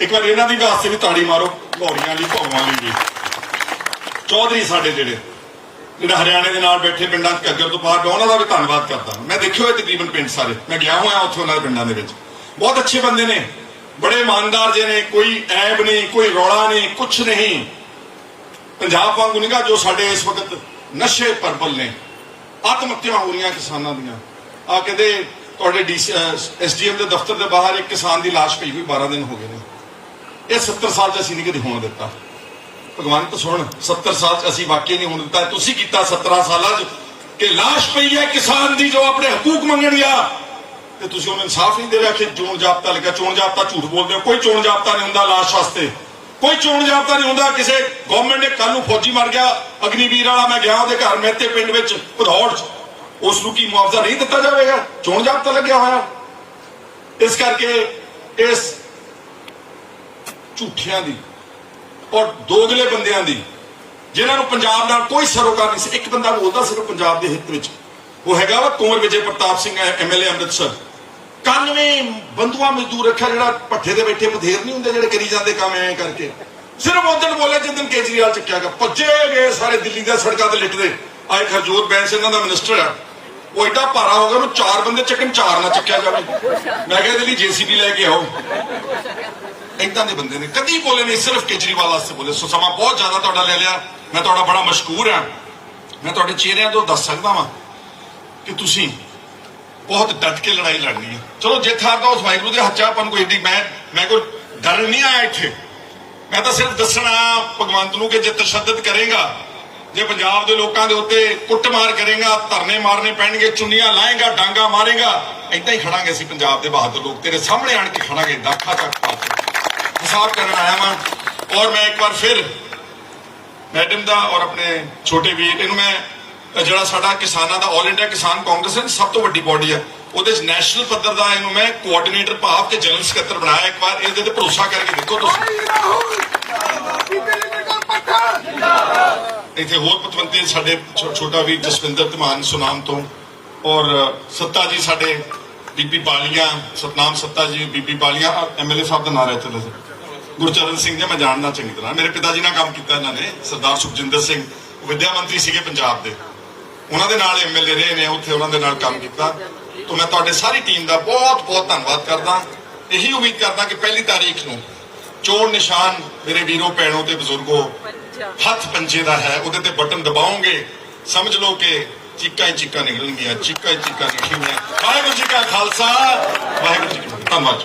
Speaker 1: ਇੱਕ ਵਾਰ ਇਹਨਾਂ ਦੀ ਵਾਸਤੇ ਵੀ ਤਾੜੀ ਮਾਰੋ, ਲਾਹੌਰੀਆਂ ਲਈ ਭਾਵਾਂ ਲਈ ਵੀ। ਚੌਧਰੀ ਸਾਡੇ ਜਿਹੜੇ। ਜਿਹੜਾ ਹਰਿਆਣੇ ਦੇ ਨਾਲ ਬੈਠੇ ਪਿੰਡਾਂ 'ਚ ਘੱਗਰ ਤੋਂ ਬਾਹਰ ਪਿਆ ਉਹਨਾਂ ਦਾ ਵੀ ਧੰਨਵਾਦ ਕਰਦਾ। ਮੈਂ ਦੇਖਿਓ ਇਹ ਤਕਰੀਬਨ ਪਿੰਡ ਸਾਰੇ। ਮੈਂ ਗਿਆ ਹੋਇਆ ਉੱਥੇ ਉਹਨਾਂ ਦੇ ਪਿੰਡਾਂ ਦੇ ਵਿੱਚ। ਬਹੁਤ ਅੱਛੇ ਬੰਦੇ ਨੇ। ਬੜੇ ਇਮਾਨਦਾਰ ਜੇ ਨੇ। ਕੋਈ ਐਬ ਨਹੀਂ, ਕੋਈ ਰੌਲਾ ਨਹੀਂ ਕੁਝ ਨਹੀਂ। ਪੰਜਾਬ ਵਾਂਗੂ ਨਹੀਂਗਾ ਜੋ ਸਾਡੇ ਇਸ ਵਕਤ ਨਸ਼ੇ ਪਰਬਲ ਨੇ। ਆਤਮ ਹੱਤਿਆ ਹੋ ਰਹੀਆਂ ਕਿਸਾਨਾਂ ਦੀਆਂ। ਆ ਕਹਿੰਦੇ ਤੁਹਾਡੇ ਐਸਡੀਐਮ ਦੇ ਦਫ਼ਤਰ ਦੇ ਬਾਹਰ ਇੱਕ ਕਿਸਾਨ ਦੀ ਲਾਸ਼ ਪਈ ਹੋਈ 12 ਦਿਨ ਹੋ ਗਏ ਨੇ। ਇਹ 70 ਸਾਲ ਚ ਅਸੀਂ ਨਹੀਂ ਕਦੇ ਹੋਣ ਦਿੱਤਾ। ਭਗਵੰਤ ਸੁਣ 70 ਸਾਲ ਚ ਅਸੀਂ ਵਾਕਈ ਨਹੀਂ ਹੋਣ ਦਿੱਤਾ। ਤੁਸੀਂ ਕੀਤਾ 17 ਸਾਲਾਂ ਚ ਕਿ ਲਾਸ਼ ਪਈ ਹੈ ਕਿਸਾਨ ਦੀ ਜੋ ਆਪਣੇ ਹਕੂਕ ਮੰਗਣ ਗਿਆ। ਤੇ ਤੁਸੀਂ ਉਹਨੂੰ ਇਨਸਾਫ ਨਹੀਂ ਦੇ ਰਿਹਾ ਕਿ ਚੋਣ ਜਾਬਤਾ ਲੱਗਾ ਚੋਣ ਜਾਬਤਾ ਝੂਠ ਬੋਲਦੇ ਹੋ। ਕੋਈ ਚੋਣ ਜਾਬਤਾ ਨਹੀਂ ਹੁੰਦਾ ਲਾਸ਼ ਵਾਸਤੇ। ਕੋਈ ਚੋਣ ਜਾਬਤਾ ਨਹੀਂ ਹੁੰਦਾ। ਕਿਸੇ ਗਵਰਨਮੈਂਟ ਨੇ ਕੱਲ ਨੂੰ ਫੌਜੀ ਮਰ ਗਿਆ। ਅਗਨੀਵੀਰ ਵਾਲਾ ਮੈਂ ਗਿਆ ਉਹਦੇ ਘਰ, ਮਹਿਤੇ ਪਿੰਡ ਵਿੱਚ, ਭਦੌੜ ਚ। ਉਸ ਨੂੰ ਕੀ ਮੁਆਵਜ਼ਾ ਨਹੀਂ ਦਿੱਤਾ ਜਾਵੇਗਾ? ਚੋਣ ਜਾਬਤਾ ਲੱਗਿਆ ਹੋਇਆ। ਇਸ ਕਰਕੇ ਇਸ ਝੂਠਿਆਂ ਦੀ ਔਰ ਦੋਗਲੇ ਬੰਦਿਆਂ ਦੀ, ਜਿਨ੍ਹਾਂ ਨੂੰ ਪੰਜਾਬ ਨਾਲ ਕੋਈ ਸਰੋਕਾਰ ਨਹੀਂ ਸੀ। ਇੱਕ ਬੰਦਾ ਬੋਲਦਾ ਸਿਰਫ ਪੰਜਾਬ ਦੇ ਹਿੱਤ ਵਿੱਚ। ਉਹ ਹੈਗਾ ਵਾ ਕੁੰਵਰ ਵਿਜੇ ਪ੍ਰਤਾਪ ਸਿੰਘ ਐਮਐਲਏ ਅੰਮ੍ਰਿਤਸਰ। 91 ਬੰਦੂਆ ਮਜ਼ਦੂਰ ਰੱਖਿਆ ਜਿਹੜਾ ਪੱਠੇ ਤੇ ਬੈਠੇ ਬਥੇਰ ਨਹੀਂ ਹੁੰਦੇ ਜਿਹੜੇ ਕਰੀ ਜਾਂਦੇ ਕੰਮ ਐਂ ਕਰਕੇ। ਸਿਰਫ ਉਦੋਂ ਬੋਲੇ ਜਿੱਦਨ ਕੇਜਰੀਵਾਲ ਚੱਕਿਆ ਗਿਆ। ਭੱਜੇ ਗਏ ਸਾਰੇ ਦਿੱਲੀ ਦੀਆਂ ਸੜਕਾਂ ਤੇ ਲਿਟਦੇ। ਆਏ ਖਰਜੋਤ ਬੈਂਸ ਇਹਨਾਂ ਦਾ ਮਿਨਿਸਟਰ ਆ। ਉਹ ਐਡਾ ਭਾਰਾ ਹੋ ਗਿਆ, ਉਹਨੂੰ ਚਾਰ ਬੰਦੇ ਚੱਕਣ ਚਾਰ ਨਾ ਚੱਕਿਆ ਜਾਵੇ। ਮੈਂ ਕਿਹਾ ਇਹਦੇ ਲਈ ਜੀਸੀਬੀ ਲੈ ਕੇ ਆਓ। ਇਦਾਂ ਦੇ ਬੰਦੇ ਨੇ। ਕਦੀ ਬੋਲੇ ਨਹੀਂ ਸਿਰਫ ਕੇਜਰੀਵਾਲ ਵਾਸਤੇ ਬੋਲੇ। ਸੋ ਸਮਾਂ ਬਹੁਤ ਜ਼ਿਆਦਾ ਤੁਹਾਡਾ ਲੈ ਲਿਆ। ਮੈਂ ਤੁਹਾਡਾ ਬੜਾ ਮਸ਼ਕੂਰ ਹਾਂ। ਮੈਂ ਤੁਹਾਡੇ ਚਿਹਰਿਆਂ ਤੋਂ ਦੱਸ ਸਕਦਾ ਵਾਂ ਕਿ ਤੁਸੀਂ ਬਹੁਤ ਡਟ ਕੇ ਲੜਾਈ ਲੜਨੀ ਹੈ। ਚਲੋ ਜਿੱਤ ਹਾਰ ਦਾ ਉਸ ਵਾਹਿਗੁਰੂ ਦੇ ਹੱਥਾਂ ਆਪਾਂ ਨੂੰ ਕੋਈ ਏਡੀ ਮੈਂ ਮੈਂ ਕੋਈ ਡਰ ਨਹੀਂ ਆਇਆ ਇੱਥੇ। ਮੈਂ ਤਾਂ ਸਿਰਫ ਦੱਸਣਾ ਭਗਵੰਤ ਨੂੰ ਕਿ ਜੇ ਤਸ਼ੱਦਦ ਕਰੇਗਾ, ਜੇ ਪੰਜਾਬ ਦੇ ਲੋਕਾਂ ਦੇ ਉੱਤੇ ਕੁੱਟਮਾਰ ਕਰੇਗਾ, ਧਰਨੇ ਮਾਰਨੇ ਪੈਣਗੇ, ਚੁੰਨੀਆਂ ਲਾਏਗਾ, ਡਾਂਗਾ ਮਾਰੇਗਾ, ਏਦਾਂ ਹੀ ਖੜਾਂਗੇ ਅਸੀਂ ਪੰਜਾਬ ਦੇ ਬਹਾਦਰ ਲੋਕ। ਤੇਰੇ ਸਾਹਮਣੇ ਆਣ ਕੇ ਖੜਾਂਗੇ ਦਾਖਾ ਚੱਕ ਪਾ ਹਿਸਾਬ ਕਰਨ ਆਇਆ ਵਾਂ। ਔਰ ਮੈਂ ਇੱਕ ਵਾਰ ਫਿਰ ਮੈਡਮ ਦਾ ਔਰ ਆਪਣੇ ਛੋਟੇ ਵੀਰ, ਇਹਨੂੰ ਮੈਂ ਜਿਹੜਾ ਸਾਡਾ ਕਿਸਾਨਾਂ ਦਾ 올 ਇੰਡੀਆ ਕਿਸਾਨ ਕਾਂਗਰਸ ਹੈ ਸਭ ਤੋਂ ਵੱਡੀ ਬਾਡੀ ਹੈ। ਉਹਦੇ ਚ ਨੈਸ਼ਨਲ ਪੱਧਰ ਦਾ ਇਹਨੂੰ ਮੈਂ ਕੋਆਰਡੀਨੇਟਰ ਭਾਵ ਤੇ ਜਨਰਲ ਸਕੱਤਰ ਬਣਾਇਆ ਇੱਕ ਵਾਰ। ਇਹਦੇ ਤੇ ਭਰੋਸਾ ਕਰਕੇ ਦੇਖੋ ਤੁਸੀਂ। ਇੱਥੇ ਹੋਰ ਪਤਵੰਤੇ ਸਾਡੇ ਛੋਟਾ ਵੀਰ ਜਸਵਿੰਦਰ ਧਮਾਨ ਸੁਨਾਮ ਤੋਂ। ਔਰ ਸੱਤਾ ਜੀ ਸਾਡੇ ਬੀਬੀ ਬਾਲੀਆਂ, ਸਤਨਾਮ ਸੱਤਾ ਜੀ, ਬੀਬੀ ਬਾਲੀਆਂ ਐਮਐਲਏ ਸਾਹਿਬ ਦਾ ਨਾਮ ਹੈ ਚੱਲੇ ਗੁਰਚਰਨ ਸਿੰਘ ਜੀ ਮੈਂ ਜਾਣਦਾ ਚੰਗੀ ਤਰ੍ਹਾਂ। ਮੇਰੇ ਪਿਤਾ ਜੀ ਨਾਲ ਕੰਮ ਕੀਤਾ ਇਹਨਾਂ ਨੇ, ਸਰਦਾਰ ਸੁਖਜਿੰਦਰ ਸਿੰਘ। ਉਹ ਵਿਦਿਆ ਮੰਤਰੀ ਸੀਗੇ ਪੰਜਾਬ ਦੇ। ਉਹਨਾਂ ਦੇ ਨਾਲ ਐਮਐਲਏ ਰਹੇ ਨੇ, ਉੱਥੇ ਉਹਨਾਂ ਦੇ ਨਾਲ ਕੰਮ ਕੀਤਾ। ਤੋਂ ਮੈਂ ਤੁਹਾਡੇ ਸਾਰੀ ਟੀਮ ਦਾ ਬਹੁਤ ਬਹੁਤ ਧੰਨਵਾਦ ਕਰਦਾ। ਇਹੀ ਉਮੀਦ ਕਰਦਾ ਕਿ ਪਹਿਲੀ ਤਾਰੀਖ ਨੂੰ ਚੋਣ ਨਿਸ਼ਾਨ ਮੇਰੇ ਵੀਰੋ, ਭੈਣੋ ਤੇ ਬਜ਼ੁਰਗੋ ਹੱਥ ਪੰਜੇ ਦਾ ਹੈ। ਉਹਦੇ ਤੇ ਬਟਨ ਦਬਾਓਗੇ, ਸਮਝ ਲਓ ਕਿ ਚੀਕਾਂ ਹੀ ਚੀਕਾਂ ਨਿਕਲਣਗੀਆਂ, ਚੀਕਾਂ ਹੀ ਚੀਕਾਂ ਨਿਕਲਣਗੀਆਂ। ਵਾਹਿਗੁਰੂ ਜੀ ਕਾ ਖਾਲਸਾ, ਵਾਹਿਗੁਰੂ ਜੀ ਕੀ ਧੰਨਵਾਦ